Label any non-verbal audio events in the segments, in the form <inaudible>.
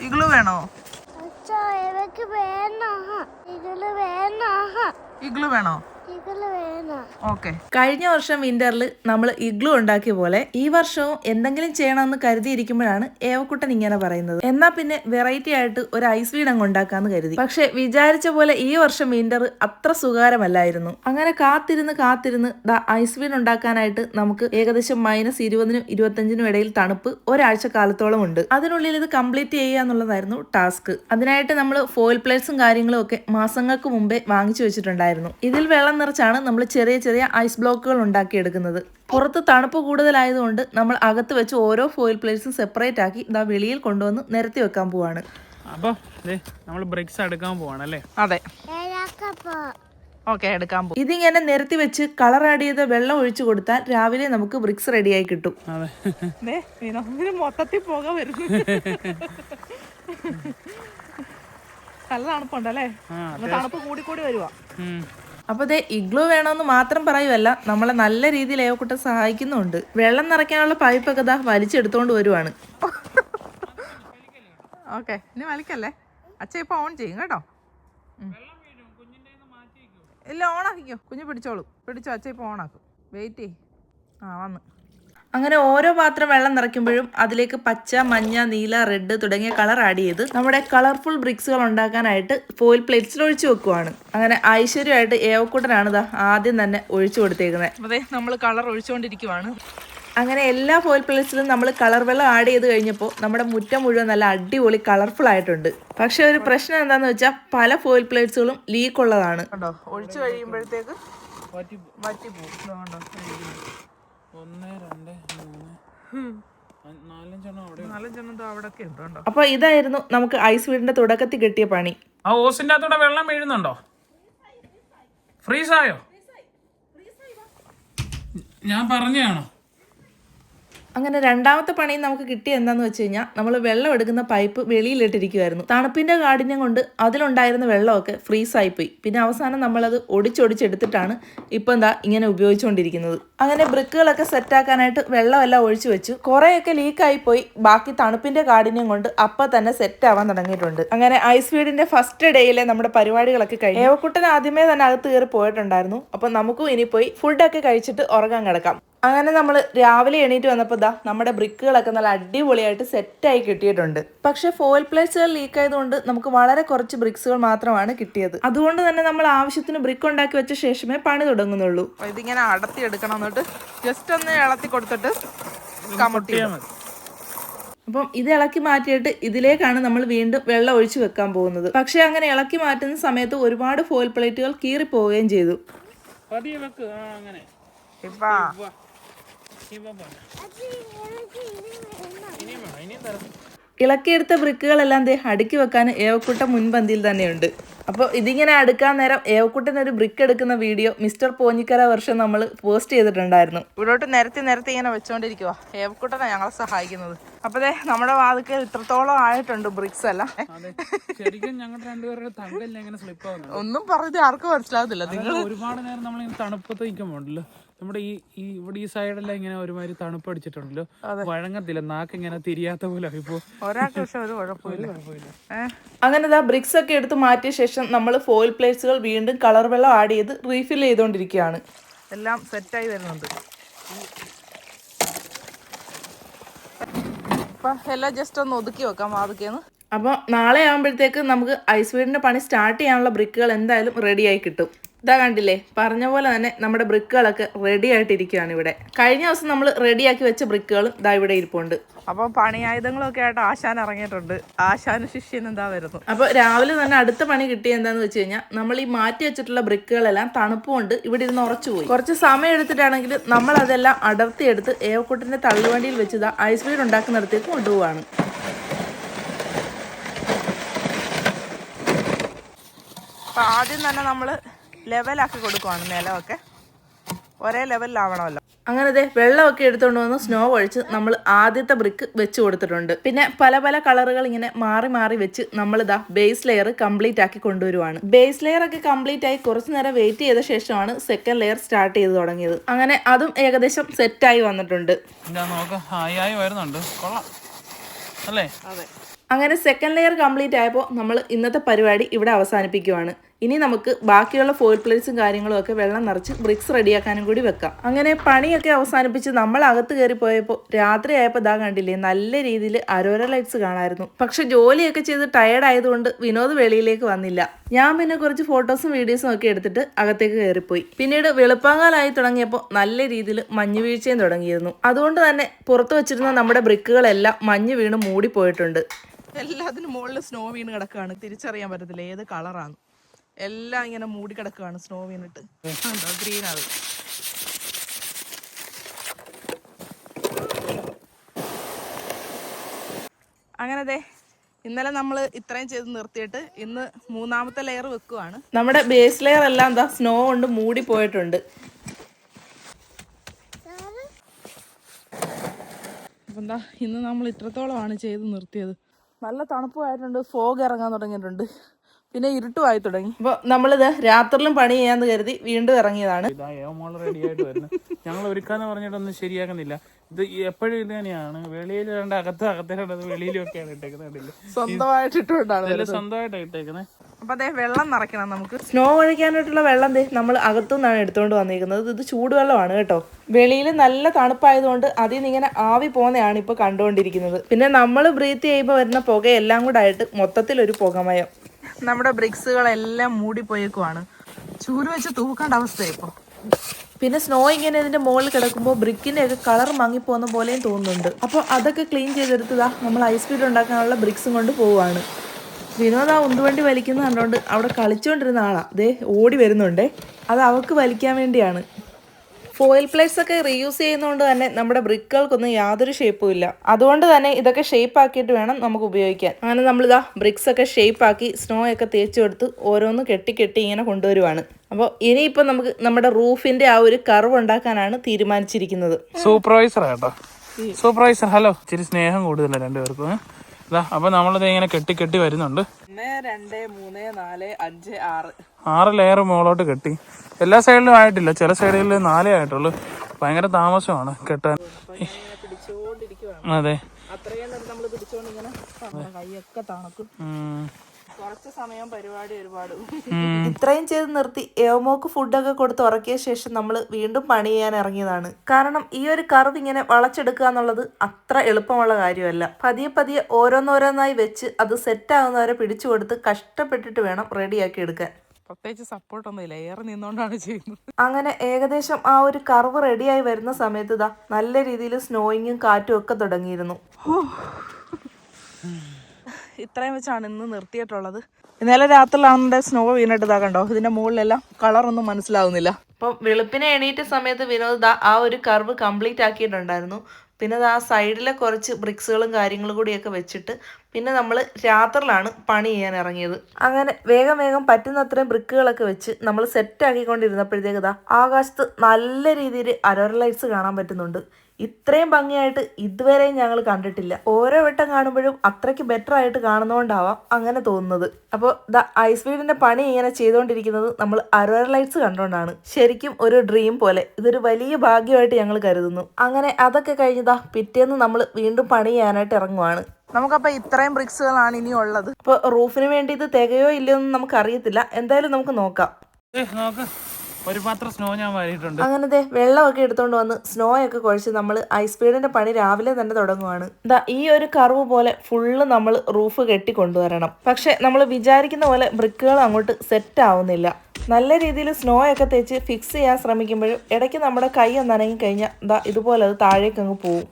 Igloo വേണോ? Igloo വേണം? Okay. കഴിഞ്ഞ വർഷം വിന്ററിൽ നമ്മൾ ഇഗ്ലു ഉണ്ടാക്കിയ പോലെ ഈ വർഷവും എന്തെങ്കിലും ചെയ്യണമെന്ന് കരുതിയിരിക്കുമ്പോഴാണ് ഏവക്കുട്ടൻ ഇങ്ങനെ പറയുന്നത്. എന്നാ പിന്നെ വെറൈറ്റി ആയിട്ട് ഒരു ഐസ് വീട് അങ്ങ് ഉണ്ടാക്കാന്ന് കരുതി. പക്ഷെ വിചാരിച്ച പോലെ ഈ വർഷം വിന്റർ അത്ര സുഖകരമല്ലായിരുന്നു. അങ്ങനെ കാത്തിരുന്ന് കാത്തിരുന്ന് ദാ ഐസ് വീട് ഉണ്ടാക്കാനായിട്ട് നമുക്ക് ഏകദേശം മൈനസ് ഇരുപതിനും ഇരുപത്തഞ്ചിനും ഇടയിൽ തണുപ്പ് ഒരാഴ്ച കാലത്തോളം ഉണ്ട്. അതിനുള്ളിൽ ഇത് കംപ്ലീറ്റ് ചെയ്യുക എന്നുള്ളതായിരുന്നു ടാസ്ക് അതിനായിട്ട് നമ്മൾ ഫോയിൽ പ്ലേറ്റ്സും കാര്യങ്ങളും ഒക്കെ മാസങ്ങൾക്ക് മുമ്പേ വാങ്ങിച്ചു വെച്ചിട്ടുണ്ടായിരുന്നു. ഇതിൽ വെള്ളം നിറച്ചാണ് നമ്മൾ ചെറിയ ചെറിയ ഐസ് ബ്ലോക്കുകൾ ഉണ്ടാക്കിയെടുക്കുന്നത്. പുറത്ത് തണുപ്പ് കൂടുതലായതുകൊണ്ട് നമ്മൾ അകത്ത് വെച്ച് ഓരോ ഫോയിൽ പ്ലേറ്റ്സും സെപ്പറേറ്റ് ആക്കി ഇതാ വെളിയിൽ കൊണ്ടുവന്ന് നിരത്തി വെക്കാൻ പോവാണ്. അപ്പോൾ നമ്മൾ ബ്രിക്സ് എടുക്കാൻ പോവാണ് അല്ലേ? അതെ. ഓക്കെ എടുക്കാൻ പോകും ഇതിങ്ങനെ നിരത്തി വെച്ച് കളർ ആഡ് ചെയ്ത വെള്ളം ഒഴിച്ചു കൊടുത്താൽ രാവിലെ നമുക്ക് ബ്രിക്സ് റെഡിയായി കിട്ടും. അതെ. മൊത്തത്തിൽ പോക വരുന്നു. <laughs> നല്ല തണുപ്പുണ്ടല്ലേ തണുപ്പ് കൂടി കൂടി വരുവാ ഉം. അപ്പൊ ദേ ഇഗ്ലു വേണമെന്ന് മാത്രം പറയുമല്ല നമ്മളെ നല്ല രീതിയിൽ ഏവക്കുട്ട സഹായിക്കുന്നുണ്ട്. വെള്ളം നിറയ്ക്കാനുള്ള പൈപ്പൊക്കെ ദാ വലിച്ചെടുത്തോണ്ട് വരുവാണ്. ഓക്കെ ഇനി വലിക്കല്ലേ? അച്ഛ ഇപ്പൊ ഓൺ ചെയ്യും കേട്ടോ. ഇല്ല ഓണാക്കിക്കോ കുഞ്ഞു പിടിച്ചോളൂ. പിടിച്ചോ അച്ഛ ഇപ്പൊ ഓണാക്കും വെയിറ്റ് ചെയ് ആ വന്ന്. അങ്ങനെ ഓരോ പാത്രം വെള്ളം നിറയ്ക്കുമ്പോഴും അതിലേക്ക് പച്ച മഞ്ഞ നീല റെഡ് തുടങ്ങിയ കളർ ആഡ് ചെയ്ത് നമ്മുടെ കളർഫുൾ ബ്രിക്സുകൾ ഉണ്ടാക്കാനായിട്ട് ഫോയിൽ പ്ലേറ്റ്സിൽ ഒഴിച്ചു വെക്കുവാണ്. അങ്ങനെ ഐശ്വര്യമായിട്ട് ഏവക്കൂട്ടനാണ് ഇതാ ആദ്യം തന്നെ ഒഴിച്ചു കൊടുത്തേക്കുന്നത് അതെ നമ്മൾ കളർ ഒഴിച്ചുകൊണ്ടിരിക്കുവാണ് അങ്ങനെ എല്ലാ ഫോയിൽ പ്ലേറ്റ്സിലും നമ്മൾ കളർ വെള്ളം ആഡ് ചെയ്ത് കഴിഞ്ഞപ്പോൾ നമ്മുടെ മുറ്റം മുഴുവൻ നല്ല അടിപൊളി കളർഫുൾ ആയിട്ടുണ്ട്. പക്ഷെ ഒരു പ്രശ്നം എന്താന്ന് വെച്ചാൽ പല ഫോയിൽ പ്ലേറ്റ്സുകളും ലീക്ക് ഉള്ളതാണ്. ഒഴിച്ചു കഴിയുമ്പോഴത്തേക്ക് ഒന്ന് രണ്ട് മൂന്ന്. അപ്പൊ ഇതായിരുന്നു നമുക്ക് ഐസ് വീടിന്റെ തുടക്കത്തിൽ കിട്ടിയ പണി. ആ ഓസിന്റെ അകത്തൂടെ വെള്ളം വീഴുന്നുണ്ടോ? ഫ്രീസായോ? ഞാൻ പറഞ്ഞാണോ അങ്ങനെ രണ്ടാമത്തെ പണി നമുക്ക് കിട്ടിയ എന്താന്ന് വെച്ച് കഴിഞ്ഞാൽ നമ്മൾ വെള്ളം എടുക്കുന്ന പൈപ്പ് വെളിയിലിട്ടിരിക്കുമായിരുന്നു തണുപ്പിന്റെ കാഠിന്യം കൊണ്ട് അതിലുണ്ടായിരുന്ന വെള്ളമൊക്കെ ഫ്രീസായി പോയി. പിന്നെ അവസാനം നമ്മളത് ഒടിച്ചൊടിച്ചെടുത്തിട്ടാണ് ഇപ്പം എന്താ ഇങ്ങനെ ഉപയോഗിച്ചുകൊണ്ടിരിക്കുന്നത് അങ്ങനെ ബ്രിക്കുകളൊക്കെ സെറ്റാക്കാനായിട്ട് വെള്ളമെല്ലാം ഒഴിച്ചു വെച്ചു. കുറേയൊക്കെ ലീക്കായി പോയി. ബാക്കി തണുപ്പിന്റെ കാഠിന്യം കൊണ്ട് അപ്പം തന്നെ സെറ്റ് ആവാൻ തുടങ്ങിയിട്ടുണ്ട്. അങ്ങനെ ഐസ് വീടിന്റെ ഫസ്റ്റ് ഡേയിലെ നമ്മുടെ പരിപാടികളൊക്കെ കഴിഞ്ഞു. ഏവക്കുട്ടൻ ആദ്യമേ തന്നെ അകത്ത് കയറി പോയിട്ടുണ്ടായിരുന്നു. അപ്പം നമുക്കും ഇനി പോയി ഫുഡൊക്കെ കഴിച്ചിട്ട് ഉറങ്ങാൻ കിടക്കാം. അങ്ങനെ നമ്മൾ രാവിലെ എണീറ്റ് വന്നപ്പോൾ ഇതാ നമ്മുടെ ബ്രിക്കുകളൊക്കെ നല്ല അടിപൊളിയായിട്ട് സെറ്റായി കിട്ടിയിട്ടുണ്ട്. പക്ഷേ ഫോയിൽ പ്ലേറ്റ്സുകൾ ലീക്ക് ആയതുകൊണ്ട് നമുക്ക് വളരെ കുറച്ച് ബ്രിക്സുകൾ മാത്രമാണ് കിട്ടിയത്. അതുകൊണ്ട് തന്നെ നമ്മൾ ആവശ്യത്തിന് ബ്രിക്ക് ഉണ്ടാക്കി വെച്ച ശേഷമേ പണി തുടങ്ങുന്നുള്ളൂ. ഇതിങ്ങനെ അടത്തി എടുക്കണം എന്നിട്ട് ജസ്റ്റ് ഒന്ന് ഇളത്തി കൊടുത്തിട്ട് കമട്ടി മതി അപ്പം ഇത് ഇളക്കി മാറ്റിയിട്ട് ഇതിലേക്കാണ് നമ്മൾ വീണ്ടും വെള്ളം ഒഴിച്ചു വെക്കാൻ പോകുന്നത്. പക്ഷേ അങ്ങനെ ഇളക്കി മാറ്റുന്ന സമയത്ത് ഒരുപാട് ഫോയിൽ പ്ലേറ്റുകൾ കീറിപ്പോവുകയും ചെയ്തു. അങ്ങനെ. ഇളക്കിയെടുത്ത ബ്രിക്കുകളെല്ലാം ദേ അടുക്കി വെക്കാൻ ഏവക്കുട്ട മുൻപന്തിയിൽ തന്നെയുണ്ട്. അപ്പോൾ ഇതിങ്ങനെ അടുക്കാൻ നേരം ഏവക്കുട്ടൻ ഒരു ബ്രിക്ക് എടുക്കുന്ന വീഡിയോ മിസ്റ്റർ പോഞ്ഞിക്കര വർഷം നമ്മൾ പോസ്റ്റ് ചെയ്തിട്ടുണ്ടായിരുന്നു. ഇവിടോട്ട് നിരത്തി നിരത്തി ഇങ്ങനെ വെച്ചുകൊണ്ടിരിക്കുക ഏവക്കുട്ടനാണ് ഞങ്ങളെ സഹായിക്കുന്നത്. അപ്പോൾ ദേ നമ്മുടെ വാതിക്കൽ ഇത്രത്തോളം ആയിട്ടുണ്ട് ബ്രിക്സ് എല്ലാം. ശരിക്കും ഞങ്ങളുടെ രണ്ടുപേരുടെ തങ്കല്ല ഇങ്ങനെ സ്ലിപ്പ് ആവുന്നത് ഒന്നും പറഞ്ഞത് ആർക്കും മനസ്സിലാകത്തില്ല നിങ്ങൾ ഒരുപാട് നേരം നമ്മൾ തണുപ്പത്ത് നിൽക്കുമ്പോണ്ടല്ലോ നമ്മുടെ ഈ ഈ ഇവിടെ ഈ സൈഡെല്ലാം ഇങ്ങനെ ഒരുമാതിരി തണുപ്പ് അടിച്ചിട്ടുണ്ടല്ലോ വഴങ്ങത്തില്ല. നാക്ക് ഇങ്ങനെ തിരിയാത്ത പോലെ അങ്ങനെ ഇതാ ബ്രിക്സ് ഒക്കെ എടുത്ത് മാറ്റിയ ശേഷം നമ്മൾ ഫോയിൽ പ്ലേറ്റ്സുകൾ വീണ്ടും കളർ വെള്ളം ആഡ് ചെയ്ത് റീഫിൽ ചെയ്തുകൊണ്ടിരിക്കുകയാണ് എല്ലാം സെറ്റായി വരുന്നുണ്ട്. അപ്പൊ എല്ലാം ജസ്റ്റ് ഒന്ന് ഒതുക്കി വെക്കാം വാതുക്കിയെന്ന് അപ്പോൾ നാളെ ആകുമ്പോഴത്തേക്ക് നമുക്ക് ഐസ് വീടിന്റെ പണി സ്റ്റാർട്ട് ചെയ്യാനുള്ള ബ്രിക്കുകൾ എന്തായാലും റെഡിയായി കിട്ടും. ഇതാ കണ്ടില്ലേ? പറഞ്ഞ പോലെ തന്നെ നമ്മുടെ ബ്രിക്കുകളൊക്കെ റെഡി ആയിട്ടിരിക്കുകയാണ് ഇവിടെ. കഴിഞ്ഞ ദിവസം നമ്മൾ റെഡിയാക്കി വെച്ച ബ്രിക്കുകളും ഇതാ ഇവിടെ ഇരിപ്പുണ്ട്. അപ്പോൾ പണിയായുധങ്ങളൊക്കെ ആയിട്ട് ആശാൻ ഇറങ്ങിയിട്ടുണ്ട്. ആശാന് ശിഷ്യൻ എന്താ വരുന്നു? അപ്പൊ രാവിലെ തന്നെ അടുത്ത പണി കിട്ടിയ എന്താന്ന് വെച്ച് കഴിഞ്ഞാൽ നമ്മൾ ഈ മാറ്റി വെച്ചിട്ടുള്ള ബ്രിക്കുകളെല്ലാം തണുപ്പുകൊണ്ട് ഇവിടെ ഇരുന്ന് ഉറച്ചു പോയി. കുറച്ച് സമയം എടുത്തിട്ടാണെങ്കിൽ നമ്മൾ അതെല്ലാം അടർത്തിയെടുത്ത് ഏവക്കൂട്ടിന്റെ തള്ളുവണ്ടിയിൽ വെച്ച് ഇതാ ഐസ് വീട് ഉണ്ടാക്കുന്നിടത്തേക്ക് കൊണ്ടുപോവാണ്. ആദ്യം തന്നെ നമ്മൾ ലെവലാക്കി കൊടുക്കുവാണ് നിലമൊക്കെ. ഒരേ ലെവലിലാവണമല്ലോ. അങ്ങനെ ദേ വെള്ളമൊക്കെ എടുത്തുകൊണ്ട് വന്ന് സ്നോ ഒഴിച്ച് നമ്മൾ ആദ്യത്തെ ബ്രിക്ക് വെച്ച് കൊടുത്തിട്ടുണ്ട്. പിന്നെ പല പല കളറുകൾ ഇങ്ങനെ മാറി മാറി വെച്ച് നമ്മൾ ഇതാ ബേസ് ലെയർ കംപ്ലീറ്റ് ആക്കി കൊണ്ടുവരുവാണ്. ബേസ് ലെയർ ഒക്കെ കംപ്ലീറ്റ് ആയി കുറച്ചു നേരം വെയിറ്റ് ചെയ്ത ശേഷമാണ് സെക്കൻഡ് ലെയർ സ്റ്റാർട്ട് ചെയ്ത് തുടങ്ങിയത്. അങ്ങനെ അതും ഏകദേശം സെറ്റായി വന്നിട്ടുണ്ട്. ഞാൻ നോക്കാം ഹായ് ആയി വരുന്നുണ്ട്. കൊള്ളാം. അല്ലേ? അതെ. അങ്ങനെ സെക്കൻഡ് ലെയർ കംപ്ലീറ്റ് ആയപ്പോൾ നമ്മൾ ഇന്നത്തെ പരിപാടി ഇവിടെ അവസാനിപ്പിക്കുവാണ്. ഇനി നമുക്ക് ബാക്കിയുള്ള ഫോയിൽ പ്ലേറ്റ്സും കാര്യങ്ങളും ഒക്കെ വെള്ളം നിറച്ച് ബ്രിക്സ് റെഡിയാക്കാനും കൂടി വെക്കാം. അങ്ങനെ പണിയൊക്കെ അവസാനിപ്പിച്ച് നമ്മൾ അകത്ത് കയറി പോയപ്പോൾ രാത്രി ആയപ്പോൾ ഇതാ കണ്ടില്ലേ നല്ല രീതിയിൽ അരോര ലൈറ്റ്സ് കാണായിരുന്നു. പക്ഷെ ജോലിയൊക്കെ ചെയ്ത് ടയർഡ് ആയതുകൊണ്ട് വിനോദ് വെളിയിലേക്ക് വന്നില്ല. ഞാൻ പിന്നെ കുറച്ച് ഫോട്ടോസും വീഡിയോസും ഒക്കെ എടുത്തിട്ട് അകത്തേക്ക് കയറിപ്പോയി. പിന്നീട് വെളുപ്പാങ്കാലായി തുടങ്ങിയപ്പോൾ നല്ല രീതിയിൽ മഞ്ഞ് വീഴ്ചയും തുടങ്ങിയിരുന്നു. അതുകൊണ്ട് തന്നെ പുറത്തു വച്ചിരുന്ന നമ്മുടെ ബ്രിക്കുകളെല്ലാം മഞ്ഞ് വീണ് മൂടിപ്പോയിട്ടുണ്ട്. എല്ലാത്തിനും മുകളിൽ സ്നോ വീണ് കിടക്കുകയാണ് തിരിച്ചറിയാൻ പറ്റത്തില്ല. ഏത് കളറാണ് എല്ലാം ഇങ്ങനെ മൂടി കിടക്കുകയാണ് സ്നോ വീണിട്ട് ഗ്രീൻ ആവും അങ്ങനെ അതെ ഇന്നലെ നമ്മൾ ഇത്രയും ചെയ്ത് നിർത്തിയിട്ട് ഇന്ന് മൂന്നാമത്തെ ലെയർ വെക്കുവാണ്. നമ്മുടെ ബേസ് ലെയർ എല്ലാം എന്താ സ്നോ കൊണ്ട് മൂടി പോയിട്ടുണ്ട്. അപ്പം എന്താ ഇന്ന് നമ്മൾ ഇത്രത്തോളമാണ് ചെയ്ത് നിർത്തിയത്. നല്ല തണുപ്പായിട്ടുണ്ട് ഫോഗ് ഇറങ്ങാൻ തുടങ്ങിയിട്ടുണ്ട്. പിന്നെ ഇരുട്ടുമായി തുടങ്ങി. അപ്പൊ നമ്മളിത് രാത്രിയിലും പണി ചെയ്യാന്ന് കരുതി വീണ്ടും ഇറങ്ങിയതാണ്. ഞങ്ങൾ ഒരുക്കാന്ന് പറഞ്ഞിട്ടൊന്നും ശരിയാകുന്നില്ല ഇത് എപ്പോഴും ഇത് തന്നെയാണ്. വെളിയിൽ രണ്ട് അകത്ത് അകത്തേണ്ടത് വെളിയിലും ഒക്കെയാണ് ഇട്ടേക്കുന്നത് സ്വന്തമായിട്ട് ഇട്ടുകൊണ്ടാണ് ഇതെല്ലാം സ്വന്തമായിട്ടാണ് ഇട്ടേക്കുന്നത്. അപ്പൊ അതെ വെള്ളം നിറയ്ക്കണം നമുക്ക്. സ്നോ ഒഴിക്കാനായിട്ടുള്ള വെള്ളം ദേ നമ്മൾ അകത്തുനിന്നാണ് എടുത്തുകൊണ്ട് വന്നിരിക്കുന്നത്. ഇത് ചൂടുവെള്ളമാണ് കേട്ടോ. വെളിയിൽ നല്ല തണുപ്പായതുകൊണ്ട് അതിൽ നിന്ന് ഇങ്ങനെ ആവി പോകുന്നതാണ് ഇപ്പൊ കണ്ടുകൊണ്ടിരിക്കുന്നത്. പിന്നെ നമ്മൾ ബ്രീത്ത് ചെയ്യുമ്പോൾ വരുന്ന പുകയെല്ലാം കൂടെ ആയിട്ട് മൊത്തത്തിൽ ഒരു പുകമയം. നമ്മുടെ ബ്രിക്സുകളെല്ലാം മൂടിപ്പോയേക്കുവാണ്. ചൂര് വെച്ച് തൂക്കേണ്ട അവസ്ഥയാണ് ഇപ്പോൾ പിന്നെ സ്നോ ഇങ്ങനെ ഇതിന്റെ മുകളിൽ കിടക്കുമ്പോൾ ബ്രിക്കിന്റെ ഒക്കെ കളർ മങ്ങിപ്പോകുന്ന പോലെയും തോന്നുന്നുണ്ട്. അപ്പോൾ അതൊക്കെ ക്ലീൻ ചെയ്തെടുത്തതാ നമ്മൾ ഐസ് ഫീഡ് ഉണ്ടാക്കാനുള്ള ബ്രിക്സും കൊണ്ട് പോവുകയാണ് വിനോദ ഉന്തുവണ്ടി വലിക്കുന്ന കണ്ടോണ്ട് അവിടെ കളിച്ചുകൊണ്ടിരുന്ന ആളാ. ദേ ഓടി വരുന്നുണ്ടേ. അത് അവൾക്ക് വലിക്കാൻ വേണ്ടിയാണ്. ഫോയിൽ പ്ലേറ്റ്സ് ഒക്കെ റീയൂസ് ചെയ്യുന്നതുകൊണ്ട് തന്നെ നമ്മുടെ ബ്രിക്കുകൾക്കൊന്നും യാതൊരു ഷേപ്പും ഇല്ല. അതുകൊണ്ട് തന്നെ ഇതൊക്കെ ഷേപ്പ് ആക്കിയിട്ട് വേണം നമുക്ക് ഉപയോഗിക്കാൻ. അങ്ങനെ നമ്മളിതാ ബ്രിക്സ് ഒക്കെ ഷേപ്പ് ആക്കി സ്നോ ഒക്കെ തേച്ച് കൊടുത്ത് ഓരോന്ന് കെട്ടി കെട്ടി ഇങ്ങനെ കൊണ്ടുവരുവാണ്. അപ്പോൾ ഇനിയിപ്പോൾ നമുക്ക് നമ്മുടെ റൂഫിന്റെ ആ ഒരു കർവ് ഉണ്ടാക്കാനാണ് തീരുമാനിച്ചിരിക്കുന്നത്. സൂപ്പർവൈസർ കേട്ടോ. സൂപ്പർവൈസർ ഹലോ ഇച്ചിരി സ്നേഹം കൂടുതലാണ് രണ്ടുപേർക്കും. അപ്പൊ നമ്മളിത് ഇങ്ങനെ കെട്ടി കെട്ടി വരുന്നുണ്ട്. ആറ്. ആറ് ലെയർ മുകളോട്ട് കെട്ടി. എല്ലാ സൈഡിലും ആയിട്ടില്ല. ചില സൈഡുകളിൽ നാലേ ആയിട്ടുള്ളൂ. ഭയങ്കര താമസമാണ് കെട്ടാൻ. അതെ. അത്രയും നമ്മൾ പിടിച്ചോണ്ട് ഇങ്ങനെ കൈയൊക്കെ തണുക്കും. കുറച്ച് സമയം പരിപാടി ഒരുപാട്. ഇത്രയും ചെയ്ത് നിർത്തി ഏവമോക്ക് ഫുഡൊക്കെ കൊടുത്ത് ഉറക്കിയ ശേഷം നമ്മൾ വീണ്ടും പണി ചെയ്യാൻ ഇറങ്ങിയതാണ്. കാരണം ഈ ഒരു കർവ് ഇങ്ങനെ വളച്ചെടുക്കുക എന്നുള്ളത് അത്ര എളുപ്പമുള്ള കാര്യമല്ല. പതിയെ പതിയെ ഓരോന്നോരോന്നായി വെച്ച് അത് സെറ്റ് ആകുന്നവരെ പിടിച്ചു കൊടുത്ത് കഷ്ടപ്പെട്ടിട്ട് വേണം റെഡിയാക്കി എടുക്കാൻ. പ്രത്യേകിച്ച് സപ്പോർട്ടൊന്നും ഇല്ല. ഏറെ നിന്നുകൊണ്ടാണ് ചെയ്യുന്നത്. അങ്ങനെ ഏകദേശം ആ ഒരു കർവ് റെഡിയായി വരുന്ന സമയത്ത് ഇതാ നല്ല രീതിയിൽ സ്നോയിങ്ങും കാറ്റും ഒക്കെ തുടങ്ങിയിരുന്നു. ഇത്രയും വെച്ചാണ് ഇന്ന് നിർത്തിയിട്ടുള്ളത്. ഇന്നലെ രാത്രിയിലാണെന്നുണ്ടെ സ്നോ വീണിട്ട് ഇതാ കണ്ടോ? ഇതിന്റെ മുകളിലെല്ലാം ഒന്നും മനസ്സിലാവുന്നില്ല. അപ്പോൾ വെളുപ്പിനെ എണീറ്റ സമയത്ത് വിനോദ് ആ ഒരു കർവ് കംപ്ലീറ്റ് ആക്കിയിട്ടുണ്ടായിരുന്നു. പിന്നെ ആ സൈഡിലെ കുറച്ച് ബ്രിക്സുകളും കാര്യങ്ങളും കൂടിയൊക്കെ വെച്ചിട്ട് പിന്നെ നമ്മൾ രാത്രിയിലാണ് പണി ചെയ്യാൻ ഇറങ്ങിയത്. അങ്ങനെ വേഗം വേഗം പറ്റുന്നത്രയും ബ്രിക്കുകളൊക്കെ വെച്ച് നമ്മൾ സെറ്റ് ആക്കിക്കൊണ്ടിരുന്നപ്പോഴത്തേക്ക് ഇതാ ആകാശത്ത് നല്ല രീതിയിൽ അരോര ലൈറ്റ്സ് കാണാൻ പറ്റുന്നുണ്ട്. ഇത്രയും ഭംഗിയായിട്ട് ഇതുവരെയും ഞങ്ങൾ കണ്ടിട്ടില്ല. ഓരോ വട്ടം കാണുമ്പോഴും അത്രയ്ക്ക് ബെറ്റർ ആയിട്ട് കാണുന്നതുകൊണ്ടാവാം അങ്ങനെ തോന്നുന്നത്. അപ്പോൾ ദ ഐസ് വീടിന്റെ പണി ഇങ്ങനെ ചെയ്തുകൊണ്ടിരിക്കുന്നത് നമ്മൾ അരോര ലൈറ്റ്സ് കണ്ടുകൊണ്ടാണ് ശരിക്കും ഒരു ഡ്രീം പോലെ. ഇതൊരു വലിയ ഭാഗ്യമായിട്ട് ഞങ്ങൾ കരുതുന്നു. അങ്ങനെ അതൊക്കെ കഴിഞ്ഞതാ പിറ്റേന്ന് നമ്മൾ വീണ്ടും പണി ചെയ്യാനായിട്ട് ഇറങ്ങുവാണ്. നമുക്കപ്പോൾ ഇത്രയും ബ്രിക്സുകളാണ് ഇനി ഉള്ളത്. അപ്പോൾ റൂഫിന് വേണ്ടി ഇത് തികയോ ഇല്ലയോ എന്ന് നമുക്ക് അറിയത്തില്ല എന്തായാലും നമുക്ക് നോക്കാം. നോക്ക്. ഒരു പാത്രം സ്നോ ഞാൻ വാരിയിട്ടുണ്ട്. അങ്ങനത്തെ വെള്ളമൊക്കെ എടുത്തോണ്ട് വന്ന് സ്നോ ഒക്കെ കുഴച്ച് നമ്മൾ ഐസ് പീഡിന്റെ പണി രാവിലെ തന്നെ തുടങ്ങുവാണ്. ദാ ഈ ഒരു കർവ് പോലെ ഫുള്ള് നമ്മൾ റൂഫ് കെട്ടി കൊണ്ടുവരണം. പക്ഷെ നമ്മൾ വിചാരിക്കുന്ന പോലെ ബ്രിക്കുകൾ അങ്ങോട്ട് സെറ്റ് ആവുന്നില്ല. നല്ല രീതിയിൽ സ്നോ ഒക്കെ തേച്ച് ഫിക്സ് ചെയ്യാൻ ശ്രമിക്കുമ്പോഴും ഇടയ്ക്ക് നമ്മുടെ കൈ ഒന്ന് അനങ്ങി കഴിഞ്ഞാൽ ദാ ഇതുപോലെ അത് താഴേക്ക് അങ്ങ് പോവും.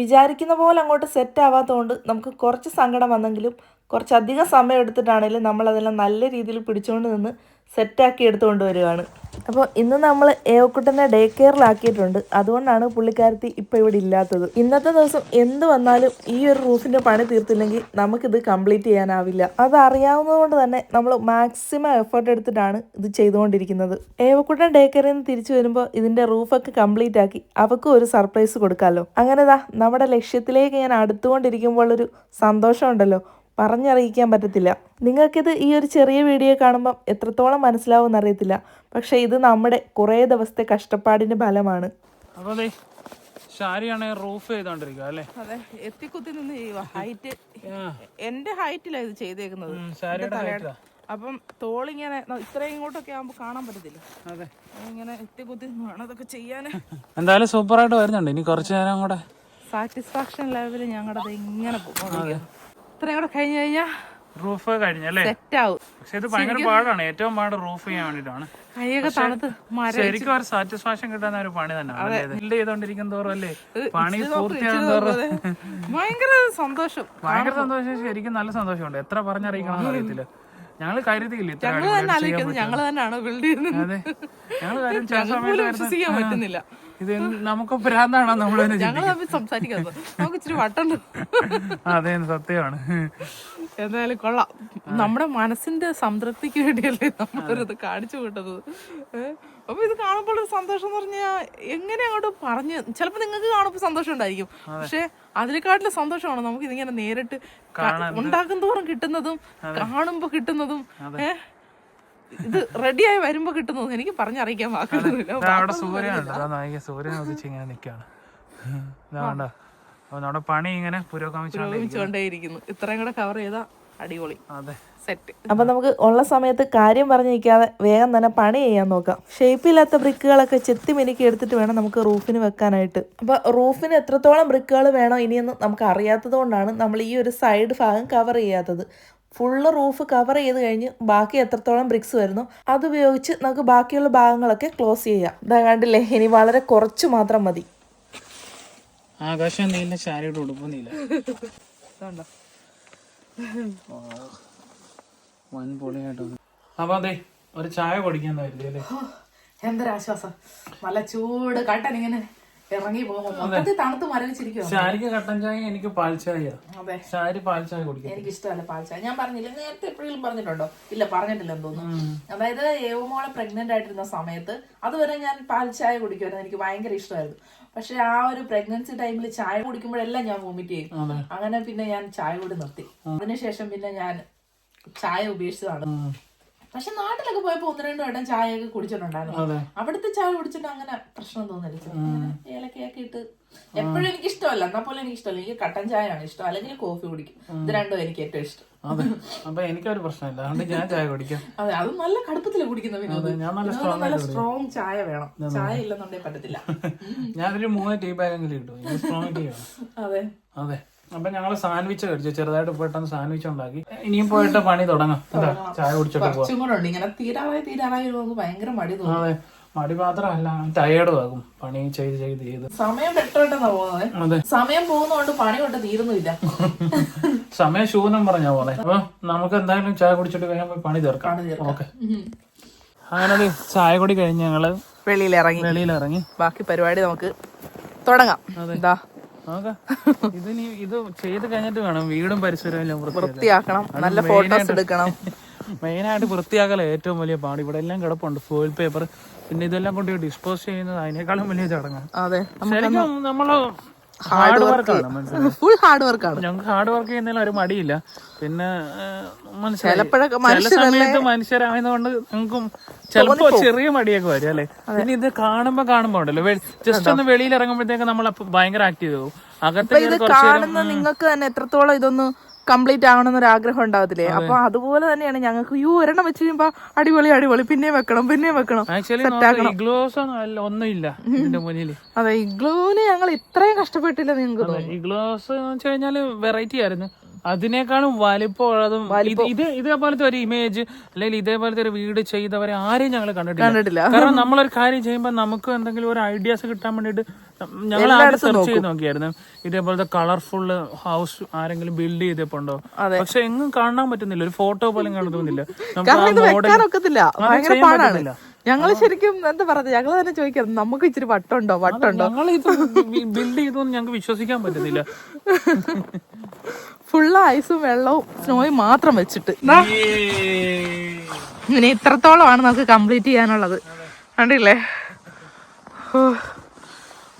വിചാരിക്കുന്ന പോലെ അങ്ങോട്ട് സെറ്റ് ആവാത്തതുകൊണ്ട് നമുക്ക് കുറച്ച് സങ്കടം വന്നെങ്കിലും കുറച്ചധികം സമയം എടുത്തിട്ടാണെങ്കിലും നമ്മളതെല്ലാം നല്ല രീതിയിൽ പിടിച്ചുകൊണ്ട് നിന്ന് സെറ്റാക്കി എടുത്തുകൊണ്ട് വരികയാണ് അപ്പോൾ ഇന്ന് നമ്മൾ ഏവക്കുട്ടനെ ഡേ കെയറിലാക്കിയിട്ടുണ്ട്. അതുകൊണ്ടാണ് പുള്ളിക്കാരത്തി ഇപ്പോൾ ഇവിടെ ഇല്ലാത്തത്. ഇന്നത്തെ ദിവസം എന്ത് വന്നാലും ഈ ഒരു റൂഫിന്റെ പണി തീർത്തില്ലെങ്കിൽ നമുക്കിത് കംപ്ലീറ്റ് ചെയ്യാനാവില്ല. അത് അറിയാവുന്നത് കൊണ്ട് തന്നെ നമ്മൾ മാക്സിമം എഫേർട്ട് എടുത്തിട്ടാണ് ഇത് ചെയ്തുകൊണ്ടിരിക്കുന്നത്. ഏവക്കുട്ടൻ ഡേ കെയറിൽ നിന്ന് തിരിച്ചു വരുമ്പോൾ ഇതിന്റെ റൂഫൊക്കെ കംപ്ലീറ്റ് ആക്കി അവക്കും ഒരു സർപ്രൈസ് കൊടുക്കാമല്ലോ. അങ്ങനെ ദാ നമ്മുടെ ലക്ഷ്യത്തിലേക്ക് ഞാൻ അടുത്തുകൊണ്ടിരിക്കുമ്പോൾ ഒരു സന്തോഷമുണ്ടല്ലോ. പറഞ്ഞറിയിക്കാൻ പറ്റത്തില്ല. നിങ്ങൾക്കിത് ഈ ഒരു ചെറിയ വീഡിയോ കാണുമ്പം എത്രത്തോളം മനസ്സിലാവും അറിയത്തില്ല. പക്ഷെ ഇത് നമ്മുടെ കുറേ ദിവസത്തെ കഷ്ടപ്പാടിന്റെ ഫലമാണ്. അപ്പോൾ അതെ റൂഫ് ചെയ്തോണ്ടിരിക്കുക അല്ലേ? അതെ എത്തിക്കുത്തി നിന്ന് ചെയ്യുക ഹൈറ്റ് എന്റെ എന്റെ ഹൈറ്റിലാണ് ഇത് ചെയ്തേക്കുന്നത്. ഷാരിയുടെ അപ്പം തോളിങ്ങനെ ഇത്രയും ഇങ്ങോട്ടൊക്കെ ആകുമ്പോൾ കാണാൻ പറ്റത്തില്ല. അതെ. ഇങ്ങനെ എത്തിക്കുത്തി നിന്ന് വേണം അതൊക്കെ ചെയ്യാൻ എന്തായാലും സൂപ്പറായിട്ട് വരുന്നുണ്ട്. ഇനി കുറച്ച് നേരം കൂടെ സാറ്റിസ്ഫാക്ഷൻ ലെവലിൽ ഞങ്ങളുടെ ഇങ്ങനെ പോകും ഇത്രയും കൂടെ കഴിഞ്ഞ് കഴിഞ്ഞാൽ റൂഫ് കഴിഞ്ഞല്ലേ? സെറ്റ് ആവും. പക്ഷെ ഇത് ഭയങ്കര പാടാണ്. ഏറ്റവും പാട് റൂഫ് ചെയ്യാൻ വേണ്ടിട്ടാണ് കൈയൊക്കെ തണുത്ത് മര ശരിക്കും ഒരു സാറ്റിസ്ഫാക്ഷൻ കിട്ടാൻ ഒരു പണി തന്നെയാണ് ബിൽഡ് ചെയ്തോണ്ടിരിക്കും തോറും അല്ലേ? പണി പൂർത്തിയാകും തോറും. ഭയങ്കര സന്തോഷം. ഭയങ്കര സന്തോഷം. ശരിക്കും നല്ല സന്തോഷമുണ്ട്. എത്ര പറഞ്ഞറിയിക്കണം അറിയത്തില്ല. ഞങ്ങൾ കരുതിയില്ല ഞങ്ങൾ തന്നെ ഞങ്ങൾ തന്നെയാണ് ബിൽഡ് ചെയ്യുന്നത്. അതെ. ഞങ്ങൾ കാര്യം പറ്റുന്നില്ല. ഇത് നമുക്ക് ഭ്രാന്താണോ നമ്മൾ തന്നെ ഞങ്ങൾ തമ്മിൽ സംസാരിക്കുന്നത് നമുക്ക് ഇച്ചിരി വട്ടുണ്ട് അതെ സത്യമാണ്. എന്തായാലും കൊള്ളാം. നമ്മുടെ മനസ്സിന്റെ സംതൃപ്തിക്ക് വേണ്ടിയല്ലേ നമ്മളൊരിത് കാണിച്ചു വിട്ടത്? അപ്പൊ ഇത് കാണുമ്പോൾ ഒരു സന്തോഷം എന്ന് പറഞ്ഞാൽ എങ്ങനെ അങ്ങോട്ട് പറഞ്ഞ് ചിലപ്പോൾ നിങ്ങൾക്ക് കാണുമ്പോൾ സന്തോഷം ഉണ്ടായിരിക്കും. പക്ഷെ അതിനെക്കാട്ടിലും സന്തോഷമാണ് നമുക്ക് ഇതിങ്ങനെ നേരിട്ട് ക- ഉണ്ടാക്കും തോറും കിട്ടുന്നതും കാണുമ്പോ കിട്ടുന്നതും. ഏഹ് ഇത് റെഡിയായി വരുമ്പോ കിട്ടുന്നു എനിക്ക് പറഞ്ഞറിയിക്കാൻ അവിടെ സൂര്യനുണ്ട് നായിക സൂര്യൻ ഉദിച്ച് ഇങ്ങനെ നിൽക്കുകയാണ് ഇതാ കണ്ടോ? അപ്പൊ നമ്മുടെ പണി ഇങ്ങനെ പുരോഗമിച്ചുകൊണ്ടേയിരിക്കുന്നു ഇത്രയും കൂടെ കവർ ചെയ്താ അടിപൊളി. അതെ. സെറ്റ് അപ്പം നമുക്ക് ഉള്ള സമയത്ത് കാര്യം പറഞ്ഞു നിൽക്കാതെ വേഗം തന്നെ പണി ചെയ്യാൻ നോക്കാം. ഷേപ്പില്ലാത്ത ബ്രിക്കുകളൊക്കെ ചെത്തി മിനുക്കി എടുത്തിട്ട് വേണം നമുക്ക് റൂഫിന് വെക്കാനായിട്ട്. അപ്പോൾ റൂഫിന് എത്രത്തോളം ബ്രിക്കുകൾ വേണോ ഇനിയൊന്നും നമുക്ക് അറിയാത്തത് കൊണ്ടാണ് നമ്മൾ ഈ ഒരു സൈഡ് ഭാഗം കവർ ചെയ്യാത്തത്. ഫുള്ള് റൂഫ് കവർ ചെയ്ത് കഴിഞ്ഞ് ബാക്കി എത്രത്തോളം ബ്രിക്സ് വരുന്നു അത് ഉപയോഗിച്ച് നമുക്ക് ബാക്കിയുള്ള ഭാഗങ്ങളൊക്കെ ക്ലോസ് ചെയ്യാം. ഇതാ കണ്ടില്ലേ? ഇനി വളരെ കുറച്ച് മാത്രം മതി. ആകാശം നീല ശാരിയുടെ ഉടുപ്പ് നീല? വൻ പൊളിയായിട്ട് അപ്പൊ അതെ ഒരു ചായ കുടിക്കാൻ എന്തൊരാശ്വാസം. നല്ല ചൂട് കട്ടൻ ഇങ്ങനെ ഇറങ്ങി പോകുമ്പോ മൊത്തത്തിൽ തണുത്ത് ശാരിക്ക് കട്ടൻ ചായ എനിക്ക് പാൽ ചായ. അതെ. ശാരി പാൽ ചായ കുടിക്കും എനിക്ക് ഇഷ്ടമല്ല പാൽച്ചായ ഞാൻ പറഞ്ഞില്ല നേരത്തെ എപ്പോഴെങ്കിലും പറഞ്ഞിട്ടുണ്ടോ? ഇല്ല പറഞ്ഞിട്ടില്ലെന്ന് തോന്നുന്നു. അതായത് ഏവമോളെ പ്രഗ്നന്റ് ആയിട്ടിരുന്ന സമയത്ത് അതുവരെ ഞാൻ പാൽച്ചായ കുടിക്കുമായിരുന്നു. എനിക്ക് ഭയങ്കര ഇഷ്ടമായിരുന്നു. പക്ഷെ ആ ഒരു പ്രഗ്നൻസി ടൈമിൽ ചായ കുടിക്കുമ്പോഴെല്ലാം ഞാൻ വോമിറ്റ് ചെയ്യും. അങ്ങനെ പിന്നെ ഞാൻ ചായ കൂടി നിർത്തി. അതിനുശേഷം പിന്നെ ഞാൻ ചായ ഉപേക്ഷിച്ചതാണ്. പക്ഷെ നാട്ടിലൊക്കെ പോയപ്പോ ഒന്ന് രണ്ടു വട്ടം ചായ ഒക്കെ കുടിച്ചിട്ടുണ്ടായിരുന്നു അവിടുത്തെ ചായ കുടിച്ചിട്ട് അങ്ങനെ പ്രശ്നം തോന്നില്ല. ഏലക്കയൊക്കെ ഇട്ട് എപ്പോഴും എനിക്ക് ഇഷ്ടമല്ല എന്നാ പോലെ എനിക്ക് ഇഷ്ടമല്ല എനിക്ക് കട്ടൻ ചായയാണ് ഇഷ്ടം. അല്ലെങ്കിൽ കോഫി കുടിക്കും. ഇത് രണ്ടും എനിക്ക് ഏറ്റവും ഇഷ്ടം. അതെ. അപ്പൊ എനിക്കൊരു പ്രശ്നമില്ല. അതുകൊണ്ട് ഞാൻ ചായ കുടിക്കാം. അതെ. അത് നല്ല കടുപ്പത്തിൽ കുടിക്കുന്ന ഞാൻ വിനോദ് നല്ല സ്ട്രോങ് ചായ വേണം. ചായ ഇല്ലെന്നുണ്ടെങ്കിൽ പറ്റത്തില്ല. <laughs> ഞാനൊരു മൂന്ന് ടീ ബാഗെങ്കിലും ഇട്ടു. സ്ട്രോങ് ടീ വേണം. അതെ. അതെ. അപ്പൊ ഞങ്ങൾ സാൻഡ്വിച്ച് കഴിച്ചു. ചെറുതായിട്ട് പെട്ടെന്ന് സാൻഡ്വിച്ച് ഉണ്ടാക്കി. ഇനിയും പോയിട്ട് പണി തുടങ്ങാം. ചായ കുടിച്ചിട്ട് പോവാം. ഇങ്ങനെ തീരാറായി തീരാറായി ഭയങ്കര മടി അതെ. മടി മാത്രമല്ല ടയേർഡും ആകും. പണി ചെയ്ത് ചെയ്ത് ചെയ്ത്. സമയം പെട്ടോട്ടെന്നാ പോകുന്നത്. അതെ. സമയം പോകുന്നതുകൊണ്ട് പണി കൊണ്ട് തീരുന്നില്ല <laughs> സമയം ശൂനം പറഞ്ഞ പോലെ. അപ്പൊ നമുക്ക് എന്തായാലും ചായ കുടിച്ചിട്ട് വേഗം പോയി പണി തീർക്കാം. ഓക്കെ. അങ്ങനെ ചായ കൂടി കഴിഞ്ഞ് ഞങ്ങൾ വെളിയിൽ ഇറങ്ങി വെളിയിൽ ഇറങ്ങി ബാക്കി പരിപാടി നമുക്ക് തുടങ്ങാം. അതെന്താ നോക്കാം ഇതിനി ഇത് ചെയ്ത് കഴിഞ്ഞിട്ട് വേണം വീടും പരിസരവും വൃത്തിയാക്കണം. നല്ല ഫോട്ടോസ് എടുക്കണം. <laughs> മെയിനായിട്ട് വൃത്തിയാക്കല ഏറ്റവും വലിയ പാട്. ഇവിടെ എല്ലാം കിടപ്പുണ്ട്. ഫോയിൽ പേപ്പർ പിന്നെ ഇതെല്ലാം കൊണ്ട് ഡിസ്പോസ് ചെയ്യുന്നത് അതിനേക്കാളും വലിയ ചടങ്ങാണ് അതെ. ശരിക്കും നമ്മൾ ഹാർഡ് വർക്കാണ് ഫുൾ ഹാർഡ് വർക്കാണ് ഞങ്ങൾക്ക് ഹാർഡ് വർക്ക് ചെയ്യുന്നതിൽ ഒരു മടിയില്ല. പിന്നെ ചിലപ്പോഴൊക്കെ ചില കൊണ്ട് മനുഷ്യരായതുകൊണ്ട് ഞങ്ങൾക്കും ചിലപ്പോ ചെറിയ മടിയൊക്കെ വരും അല്ലെ? പിന്നെ ഇത് കാണുമ്പോ കാണുമ്പോ ഉണ്ടല്ലോ. ജസ്റ്റ് ഒന്ന് വെളിയിൽ ഇറങ്ങുമ്പോഴത്തേക്ക് നമ്മൾ ഭയങ്കര ആക്റ്റീവ് ആവും. അകത്ത് ഇത് കാണുന്ന നിങ്ങൾക്ക് തന്നെ എത്രത്തോളം ഇതൊന്ന് കംപ്ലീറ്റ് ആവണമെന്നൊരു ആഗ്രഹം ഉണ്ടാവത്തില്ലേ അപ്പൊ അതുപോലെ തന്നെയാണ് ഞങ്ങൾക്ക് യൂ ഒരെണ്ണം വെച്ച് കഴിയുമ്പോ അടിപൊളി അടിപൊളി. പിന്നെ വെക്കണം പിന്നെ വെക്കണം. ഒന്നുമില്ല മുന്നിൽ അതെ ഇഗ്ലോന് ഞങ്ങൾ ഇത്രയും കഷ്ടപ്പെട്ടില്ല നിങ്ങൾക്ക് ഇഗ്ലോസ് വെറൈറ്റി ആയിരുന്നു. അതിനേക്കാളും വലിപ്പമുള്ളതും ഇത് ഇത് ഇതേപോലത്തെ ഒരു ഇമേജ് അല്ലെങ്കിൽ ഇതേപോലത്തെ ഒരു വീട് ചെയ്തവരെ ആരെയും ഞങ്ങൾ കണ്ടിട്ടില്ല. കാരണം നമ്മളൊരു കാര്യം ചെയ്യുമ്പോൾ നമുക്ക് എന്തെങ്കിലും ഒരു ഐഡിയാസ് കിട്ടാൻ വേണ്ടിയിട്ട് ഞങ്ങൾ ആദ്യം സെർച്ച് ചെയ്ത് നോക്കിയായിരുന്നു. ഇതേപോലത്തെ കളർഫുൾ ഹൗസ് ആരെങ്കിലും ബിൽഡ് ചെയ്തപ്പോണ്ടോ? പക്ഷെ എങ്ങും കാണാൻ പറ്റുന്നില്ല. ഒരു ഫോട്ടോ പോലും കാണാൻ തോന്നുന്നില്ല നമുക്ക്. ഞങ്ങൾ ശരിക്കും എന്താ പറയുക ഞങ്ങൾ തന്നെ ചോദിക്കാം നമുക്ക് ഇച്ചിരി വട്ടുണ്ടോ? വട്ടുണ്ടോ? ഞങ്ങൾ ഇത് ബിൽഡ് ചെയ്തോന്ന് ഞങ്ങൾക്ക് വിശ്വസിക്കാൻ പറ്റുന്നില്ല. <laughs> ഫുള്ള് ഐസും വെള്ളവും സ്നോയും മാത്രം വെച്ചിട്ട്. ഇങ്ങനെ ഇത്രത്തോളമാണ് നമുക്ക് കംപ്ലീറ്റ് ചെയ്യാനുള്ളത്. കണ്ടില്ലേ?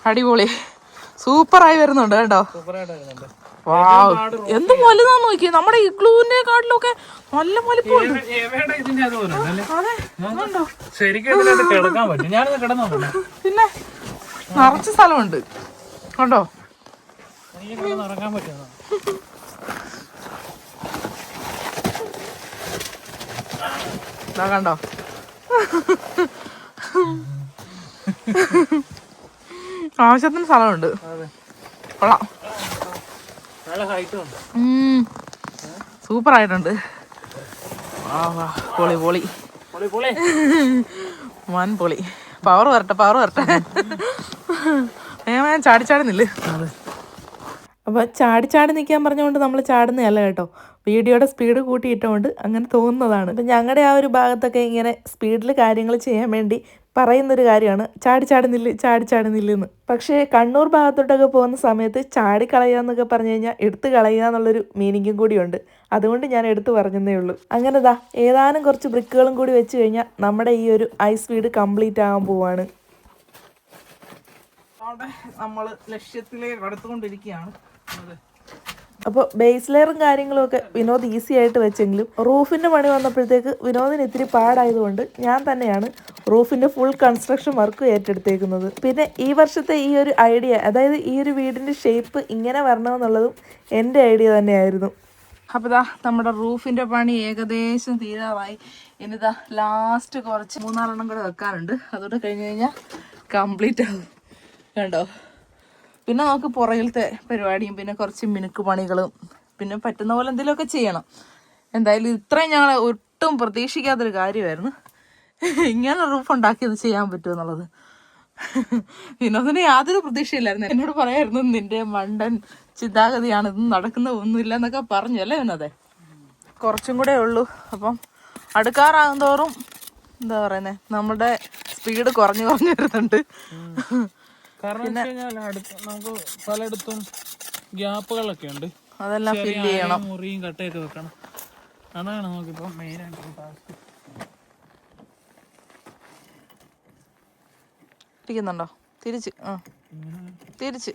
അടിപൊളി. സൂപ്പറായി വരുന്നുണ്ട് കേട്ടോ. വാവ് എന്ത് വലുതാന്ന് നോക്കി നമ്മുടെ ഇഗ്ലൂവിന്റെ കാട്ടിലൊക്കെ നല്ല വലിപ്പമുണ്ട് പിന്നെ നിറച്ച സ്ഥലമുണ്ട്. കണ്ടോ ഇറങ്ങാൻ പറ്റുന്നതാണ് ഇതാ കണ്ടോ? ആവശ്യത്തിന് സ്ഥലമുണ്ട്. കൊള്ളാം. സൂപ്പർ ആയിട്ടുണ്ട്. പൊളി പൊളി. പൊളി പൊളി. വൻ പൊളി. പവർ വരട്ടെ പവർ വരട്ടെ. ഞാൻ ചാടി ചാടി നില്ല്. അപ്പോൾ ചാടി ചാടി നിൽക്കാൻ പറഞ്ഞുകൊണ്ട് നമ്മൾ ചാടുന്നതല്ല കേട്ടോ. വീഡിയോയുടെ സ്പീഡ് കൂട്ടിയിട്ടുകൊണ്ട് അങ്ങനെ തോന്നുന്നതാണ്. അപ്പം ഞങ്ങളുടെ ആ ഒരു ഭാഗത്തൊക്കെ ഇങ്ങനെ സ്പീഡിൽ കാര്യങ്ങൾ ചെയ്യാൻ വേണ്ടി പറയുന്നൊരു കാര്യമാണ്. ചാടി ചാടി നില്ല് ചാടി ചാടി നില്ലെന്ന്. പക്ഷേ കണ്ണൂർ ഭാഗത്തോട്ടൊക്കെ പോകുന്ന സമയത്ത് ചാടി കളയുക എന്നൊക്കെ പറഞ്ഞു കഴിഞ്ഞാൽ എടുത്തു കളയുക എന്നുള്ളൊരു മീനിങ്ങും കൂടിയുണ്ട്. അതുകൊണ്ട് ഞാൻ എടുത്തു പറഞ്ഞതേ ഉള്ളൂ. അങ്ങനെ ദാ ഏതാനും കുറച്ച് ബ്രിക്കുകളും കൂടി വെച്ച് കഴിഞ്ഞാൽ നമ്മുടെ ഈ ഒരു ഐസ് വീട് കംപ്ലീറ്റ് ആകാൻ പോവാണ്. നമ്മൾ ലക്ഷ്യത്തിലേക്ക് അടുത്തുകൊണ്ടിരിക്കുകയാണ് അപ്പോൾ ബേസ് ലെയറും കാര്യങ്ങളും ഒക്കെ വിനോദ് ഈസി ആയിട്ട് വെച്ചെങ്കിലും റൂഫിന്റെ പണി വന്നപ്പോഴത്തേക്ക് വിനോദിന് ഇത്തിരി പാടായതുകൊണ്ട് ഞാൻ തന്നെയാണ് റൂഫിന്റെ ഫുൾ കൺസ്ട്രക്ഷൻ വർക്ക് ഏറ്റെടുത്തേക്കുന്നത്. പിന്നെ ഈ വർഷത്തെ ഈ ഒരു ഐഡിയ അതായത് ഈ ഒരു വീടിന്റെ ഷേപ്പ് ഇങ്ങനെ വരണമെന്നുള്ളതും എന്റെ ഐഡിയ തന്നെയായിരുന്നു. അപ്പോൾ ഇതാ നമ്മുടെ റൂഫിന്റെ പണി ഏകദേശം തീരാറായി. ഇനിതാ ലാസ്റ്റ് കുറച്ച് മൂന്നാലെണ്ണം കൂടെ വെക്കാനുണ്ട്. അതോടെ കഴിഞ്ഞ് കഴിഞ്ഞാൽ കംപ്ലീറ്റ് ആകും കണ്ടോ? പിന്നെ നമുക്ക് പുറകിലത്തെ പരിപാടിയും പിന്നെ കുറച്ച് മിനുക്ക് പണികളും പിന്നെ പറ്റുന്ന പോലെ എന്തെങ്കിലുമൊക്കെ ചെയ്യണം. എന്തായാലും ഇത്രയും ഞങ്ങൾ ഒട്ടും പ്രതീക്ഷിക്കാത്തൊരു കാര്യമായിരുന്നു. ഇങ്ങനെ റൂഫ് ഉണ്ടാക്കിയത് ചെയ്യാൻ പറ്റുമെന്നുള്ളത് വിനോദിന് യാതൊരു പ്രതീക്ഷയില്ലായിരുന്നു. എന്നോട് പറയായിരുന്നു നിന്റെ മണ്ടൻ ചിന്താഗതിയാണ് ഇത് നടക്കുന്ന ഒന്നുമില്ല എന്നൊക്കെ പറഞ്ഞു അല്ലേ വിനോദെ കുറച്ചും കൂടെ ഉള്ളൂ. അപ്പം അടുക്കാറാകും തോറും എന്താ പറയുന്നത് നമ്മുടെ സ്പീഡ് കുറഞ്ഞു കുറഞ്ഞു വരുന്നുണ്ട്. കാരണം വെച്ച് കഴിഞ്ഞാൽ അടുത്ത് നമുക്ക് പലയിടത്തും ഗ്യാപ്പുകളൊക്കെ ഉണ്ട് അതെല്ലാം ഫിൽ ഫില്ല് ചെയ്യണം. മുറിയും കട്ടയൊക്കെ വെക്കണം. അതാണ് നമുക്കിപ്പോ മെയിൻ ആയിട്ട് ടാസ്ക് ഇരിക്കുന്നുണ്ടോ? തിരിച്ച് ആ. തിരിച്ച്.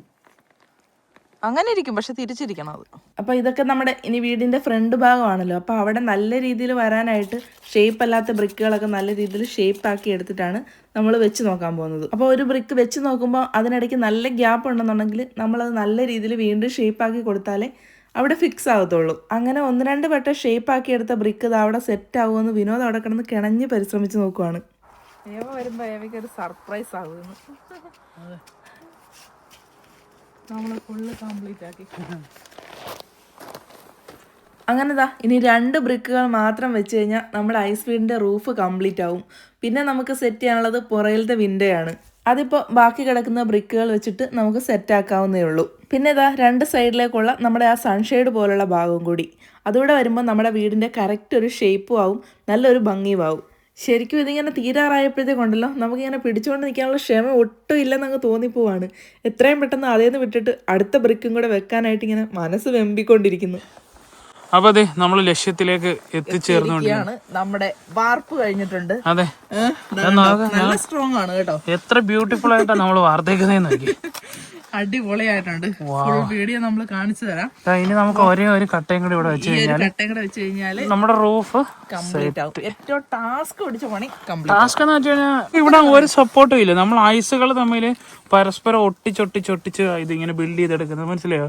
അങ്ങനെ ഇരിക്കും പക്ഷെ തിരിച്ചിരിക്കണം അത്. അപ്പൊ ഇതൊക്കെ നമ്മുടെ ഇനി വീടിന്റെ ഫ്രണ്ട് ഭാഗമാണല്ലോ. അപ്പൊ അവിടെ നല്ല രീതിയിൽ വരാനായിട്ട് ഷേപ്പ് അല്ലാത്ത ബ്രിക്കുകളൊക്കെ നല്ല രീതിയിൽ ഷേപ്പ് ആക്കി എടുത്തിട്ടാണ് നമ്മൾ വെച്ച് നോക്കാൻ പോകുന്നത്. അപ്പോൾ ഒരു ബ്രിക്ക് വെച്ച് നോക്കുമ്പോൾ അതിനിടയ്ക്ക് നല്ല ഗ്യാപ്പ് ഉണ്ടെന്നുണ്ടെങ്കിൽ നമ്മളത് നല്ല രീതിയിൽ വീണ്ടും ഷേപ്പ് ആക്കി കൊടുത്താലേ അവിടെ ഫിക്സ് ആകത്തുള്ളൂ അങ്ങനെ ഒന്ന് രണ്ട് വട്ടം ഷേപ്പ് ആക്കി എടുത്ത ബ്രിക്ക് ഇത് അവിടെ സെറ്റ് ആകുമെന്ന് വിനോദ് അവിടെ കിടന്ന് കിണഞ്ഞ് പരിശ്രമിച്ച് നോക്കുവാണ്. ഏവ വരുമ്പോ ഏവയ്ക്ക് ഒരു സർപ്രൈസ് ആകുമെന്ന് നമ്മൾ ഫുള്ള് കംപ്ലീറ്റ് ആക്കി. അങ്ങനെതാ ഇനി രണ്ട് ബ്രിക്കുകൾ മാത്രം വെച്ച് കഴിഞ്ഞാൽ നമ്മുടെ ഐസ് വീടിന്റെ റൂഫ് കംപ്ലീറ്റ് ആവും. പിന്നെ നമുക്ക് സെറ്റ് ചെയ്യാനുള്ളത് പുറയിലത്തെ വിൻഡോയാണ് അതിപ്പോൾ ബാക്കി കിടക്കുന്ന ബ്രിക്കുകൾ വെച്ചിട്ട് നമുക്ക് സെറ്റ് ആക്കാവുന്നേ ഉള്ളൂ. പിന്നെ ഇതാ രണ്ട് സൈഡിലേക്കുള്ള നമ്മുടെ ആ സൺഷെയ്ഡ് പോലുള്ള ഭാഗം കൂടി. അതുകൂടെ വരുമ്പോൾ നമ്മുടെ വീടിന്റെ കറക്റ്റ് ഒരു ഷേപ്പും ആവും നല്ലൊരു ഭംഗിയും ആവും. ശരിക്കും ഇതിങ്ങനെ തീരാറായപ്പോഴത്തേക്കുണ്ടല്ലോ നമുക്കിങ്ങനെ പിടിച്ചുകൊണ്ട് നിൽക്കാനുള്ള ക്ഷമ ഒട്ടും ഇല്ലെന്നങ്ങ് തോന്നിപ്പോവാണ്. എത്രയും പെട്ടെന്ന് അതേന്ന് വിട്ടിട്ട് അടുത്ത ബ്രിക്കും കൂടെ വെക്കാനായിട്ട് ഇങ്ങനെ മനസ്സ് വെമ്പിക്കൊണ്ടിരിക്കുന്നു. അപ്പൊ അതെ നമ്മൾ ലക്ഷ്യത്തിലേക്ക് എത്തിച്ചേർന്നുകൊണ്ടിരിക്കുകയാണ് നമ്മുടെ വാർപ്പ് കഴിഞ്ഞിട്ടുണ്ട്. അതെ. നല്ല സ്ട്രോങ് ആണ് കേട്ടോ. എത്ര ബ്യൂട്ടിഫുൾ ആയിട്ടാണ് നമ്മൾ വാർത്തേക്കുന്നതെന്ന് നോക്കി <laughs> അടിപൊളിയായിട്ടുണ്ട്. ഫുൾ വീഡിയോ നമ്മൾ കാണിച്ചു തരാം. ഇനി നമുക്ക് ഒരേ ഒരു കട്ടയും കൂടി ഇവിടെ വെച്ച് കഴിഞ്ഞാൽ കട്ടയും കൂടെ വെച്ച് കഴിഞ്ഞാൽ നമ്മുടെ റൂഫ് കംപ്ലീറ്റ് ആവും. ഏറ്റവും ടാസ്ക് പിടിച്ച പണി കംപ്ലീറ്റ് ടാസ്ക് എന്ന് വെച്ച് കഴിഞ്ഞാൽ ഇവിടെ ഒരു സപ്പോർട്ടും ഇല്ല. നമ്മൾ ഐസുകൾ തമ്മിൽ പരസ്പരം ഒട്ടിച്ചൊട്ടിച്ചൊട്ടിച്ച് ഇതിങ്ങനെ ബിൽഡ് ചെയ്തെടുക്കുന്നത്. മനസ്സിലായോ?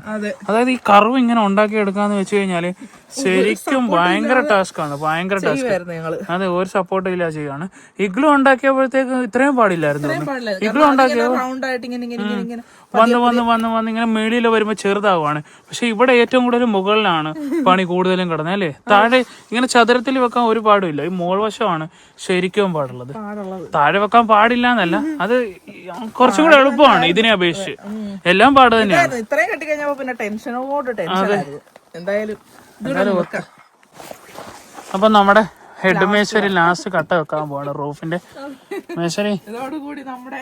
അതായത് ഈ കർവ് ഇങ്ങനെ ഉണ്ടാക്കി എടുക്കാന്ന് വെച്ച് കഴിഞ്ഞാൽ ശരിക്കും ഭയങ്കര ടാസ്ക് ആണ്. ഭയങ്കര ടാസ്ക് അതെ ഒരു സപ്പോർട്ടും ഇല്ല ചെയ്യാണ് ഇഗ്ലു ഉണ്ടാക്കിയപ്പോഴത്തേക്ക് ഇത്രയും പാടില്ലായിരുന്നു. ഇഗ്ലു ഉണ്ടാക്കിയ വന്ന് വന്ന് വന്ന് വന്ന് ഇങ്ങനെ മേളിയിൽ വരുമ്പോ ചെറുതാവാണ് പക്ഷെ ഇവിടെ ഏറ്റവും കൂടുതൽ മുകളിലാണ് പണി കൂടുതലും കിടന്നത് അല്ലേ? താഴെ ഇങ്ങനെ ചതുരത്തിൽ വെക്കാൻ ഒരു പാടുമില്ല ഈ മോൾവശമാണ് ശരിക്കും പാടുള്ളത്. താഴെ വെക്കാൻ പാടില്ല എന്നല്ല അത് കുറച്ചും കൂടെ എളുപ്പമാണ് ഇതിനെ അപേക്ഷിച്ച്. എല്ലാം പാട് തന്നെയാണ്. ഇത്രയും പിന്നെ ടെൻഷനോട് ടെൻഷൻ എന്തായാലും അപ്പൊ നമ്മുടെ ഹെഡ് മേശരി ലാസ്റ്റ് കട്ട വെക്കാൻ പോവാണ് റൂഫിന്റെ മേശരി. ഇതോടുകൂടി നമ്മുടെ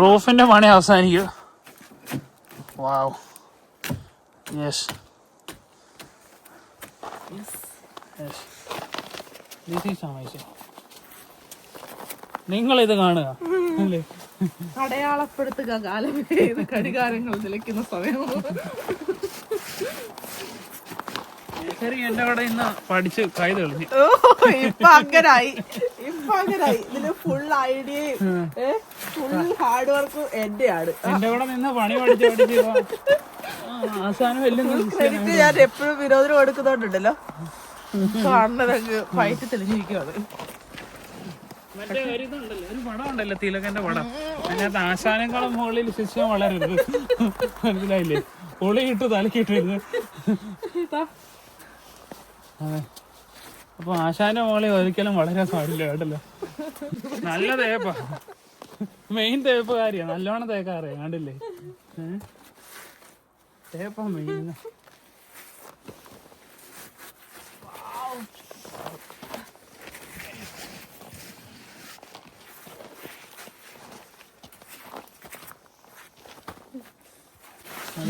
റൂഫിന്റെ പണി അവസാനിക്കും. വാവ് യെസ് നിങ്ങൾ ഇത് കാണുക. അല്ലേ? അടയാളപ്പെടുത്തുക കാലം ഘടികാരങ്ങൾ നിലയ്ക്കുന്ന സമയം. എന്റെ അവിടെ ഇന്ന് പഠിച്ച് കൈ തെളിഞ്ഞു. ഇപ്പൊ അങ്ങനായി. ഇപ്പൊ അങ്ങനായി. ഇതിന് ഫുൾ ഐഡിയയും ഫുൾ ഹാർഡ് വർക്കും എന്റെയാണ്. എന്റെ കൂടെ നിന്ന് പണി പഠിച്ച് പഠിച്ച് അവസാനം എല്ലാം ക്രെഡിറ്റ് ഞാൻ എപ്പോഴും വിനോദനം എടുക്കുന്നോണ്ടല്ലോ കാണുന്നതങ്ങ് ഫൈറ്റ് തെളിഞ്ഞിരിക്കുവാണ്. മറ്റേ ഒരു ഇതുണ്ടല്ലോ ഒരു പടം ഉണ്ടല്ലോ തിലകന്റെ പടം. അതിനകത്ത് ആശാനങ്ങളും മുകളിൽ ശിഷ്യം വളരരുത്. മനസ്സിലായില്ലേ? പൊളിയിട്ട് തലക്കിട്ടിരുന്നു അപ്പൊ ആശാന്റെ മോളെ ഒരിക്കലും വളരാൻ പാടില്ല കേട്ടല്ലോ. നല്ല തേപ്പ. മെയിൻ തേപ്പുകാരിയാ. നല്ലോണം തേക്കാറിയാ കണ്ടില്ലേ? തേപ്പ മെയിൻ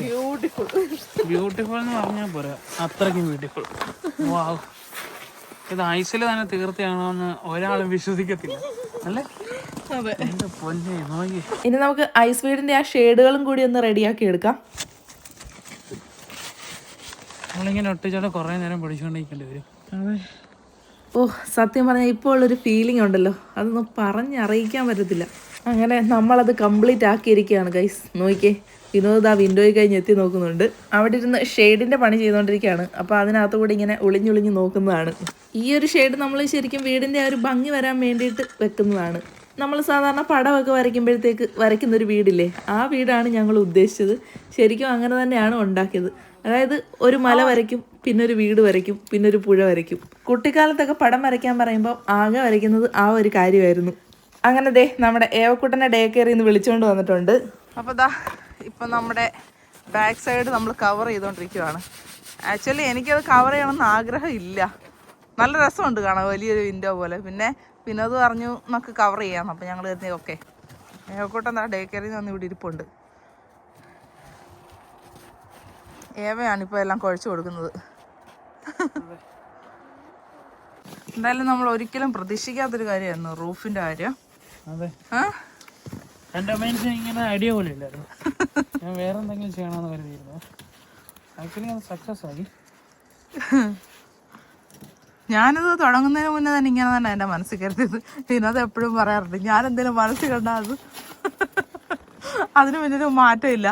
ബ്യൂട്ടിഫുൾ ബ്യൂട്ടിഫുൾ എന്ന് പറഞ്ഞാൽ പോരാ. അത്രയ്ക്കും ബ്യൂട്ടിഫുൾ വാവ് ഇത് ഐസിൽ തന്നെ തീർത്തിയാണോന്ന് ഒരാളും വിശ്വസിക്കത്തില്ല. അല്ലേ? ഇനി നമുക്ക് ഐസ് വീടിന്റെ ആ ഷെയ്ഡുകളും കൂടി ഒന്ന് റെഡിയാക്കി എടുക്കാം. നമ്മളിങ്ങനെ ഒട്ടിച്ചോടെ കുറേ നേരം പിടിച്ചുകൊണ്ടിരിക്കേണ്ടി വരും. ഓ സത്യം പറഞ്ഞാൽ ഇപ്പോൾ ഉള്ളൊരു ഫീലിംഗ് ഉണ്ടല്ലോ. അതൊന്നും പറഞ്ഞറിയിക്കാൻ പറ്റത്തില്ല. അങ്ങനെ നമ്മളത് കംപ്ലീറ്റ് ആക്കിയിരിക്കുകയാണ് ഗൈസ് നോക്കിയേ വിനോദ് ആ വിൻഡോയിൽ കഴിഞ്ഞ് എത്തി നോക്കുന്നുണ്ട്. അവിടെ ഇരുന്ന് ഷെയ്ഡിന്റെ പണി ചെയ്തുകൊണ്ടിരിക്കുകയാണ്. അപ്പോൾ അതിനകത്ത് കൂടി ഇങ്ങനെ ഒളിഞ്ഞൊളിഞ്ഞ് നോക്കുന്നതാണ്. ഈ ഒരു ഷെയ്ഡ് നമ്മൾ ശരിക്കും വീടിന്റെ ആ ഒരു ഭംഗി വരാൻ വേണ്ടിയിട്ട് വെക്കുന്നതാണ്. നമ്മൾ സാധാരണ പടമൊക്കെ വരയ്ക്കുമ്പോഴത്തേക്ക് വരയ്ക്കുന്നൊരു വീടില്ലേ? ആ വീടാണ് ഞങ്ങൾ ഉദ്ദേശിച്ചത്. ശരിക്കും അങ്ങനെ തന്നെയാണ് ഉണ്ടാക്കിയത്. അതായത് ഒരു മല വരയ്ക്കും പിന്നെ ഒരു വീട് വരയ്ക്കും പിന്നെ ഒരു പുഴ വരയ്ക്കും. കുട്ടിക്കാലത്തൊക്കെ പടം വരയ്ക്കാൻ പറയുമ്പോൾ ആകെ വരയ്ക്കുന്നത് ആ ഒരു കാര്യമായിരുന്നു. അങ്ങനെ ദേ നമ്മുടെ ഏവക്കുട്ടനെ ഡേ കെയറിൽ വിളിച്ചുകൊണ്ട് വന്നിട്ടുണ്ട്. അപ്പോൾ ദാ ഇപ്പം നമ്മുടെ ബാക്ക് സൈഡ് നമ്മൾ കവർ ചെയ്തുകൊണ്ടിരിക്കുകയാണ് ആക്ച്വലി എനിക്കത് കവർ ചെയ്യണമെന്ന് ആഗ്രഹം ഇല്ല നല്ല രസമുണ്ട് കാണാൻ വലിയൊരു വിൻഡോ പോലെ. പിന്നെ വിനോദ് പറഞ്ഞു നമുക്ക് കവർ ചെയ്യാം അപ്പം ഞങ്ങൾ കരുതി ഓക്കെ ഏവക്കോട്ടെ എന്താ ഡേ കെയറിൽ നിന്ന് ഇവിടെ ഇരിപ്പുണ്ട്. ഏവയാണ് ഇപ്പോൾ എല്ലാം കുഴച്ച് കൊടുക്കുന്നത്? എന്തായാലും നമ്മൾ ഒരിക്കലും പ്രതീക്ഷിക്കാത്തൊരു കാര്യമായിരുന്നു റൂഫിന്റെ കാര്യം. അതെ. ആ? എന്റെ മൈൻഡ് ഇങ്ങനെ ഐഡിയ പോലും ഇല്ലായിരുന്നു. ഞാൻ വേറെ എന്തെങ്കിലും ചെയ്യണമെന്ന് കരുതിയിരുന്നു. ആക്ച്വലി അത് സക്സസ് ആയി. ഞാനത് തുടങ്ങുന്നതിന് മുന്നേ തന്നെ ഇങ്ങനെ തന്നെ എന്റെ മനസ്സിൽ കരുതിയത്. വിനോദ് എപ്പോഴും പറയാറുണ്ട് ഞാൻ എന്തെങ്കിലും മനസ്സിൽ കണ്ടാൽ അത്. അതിന് പിന്നൊരു മാറ്റമില്ല.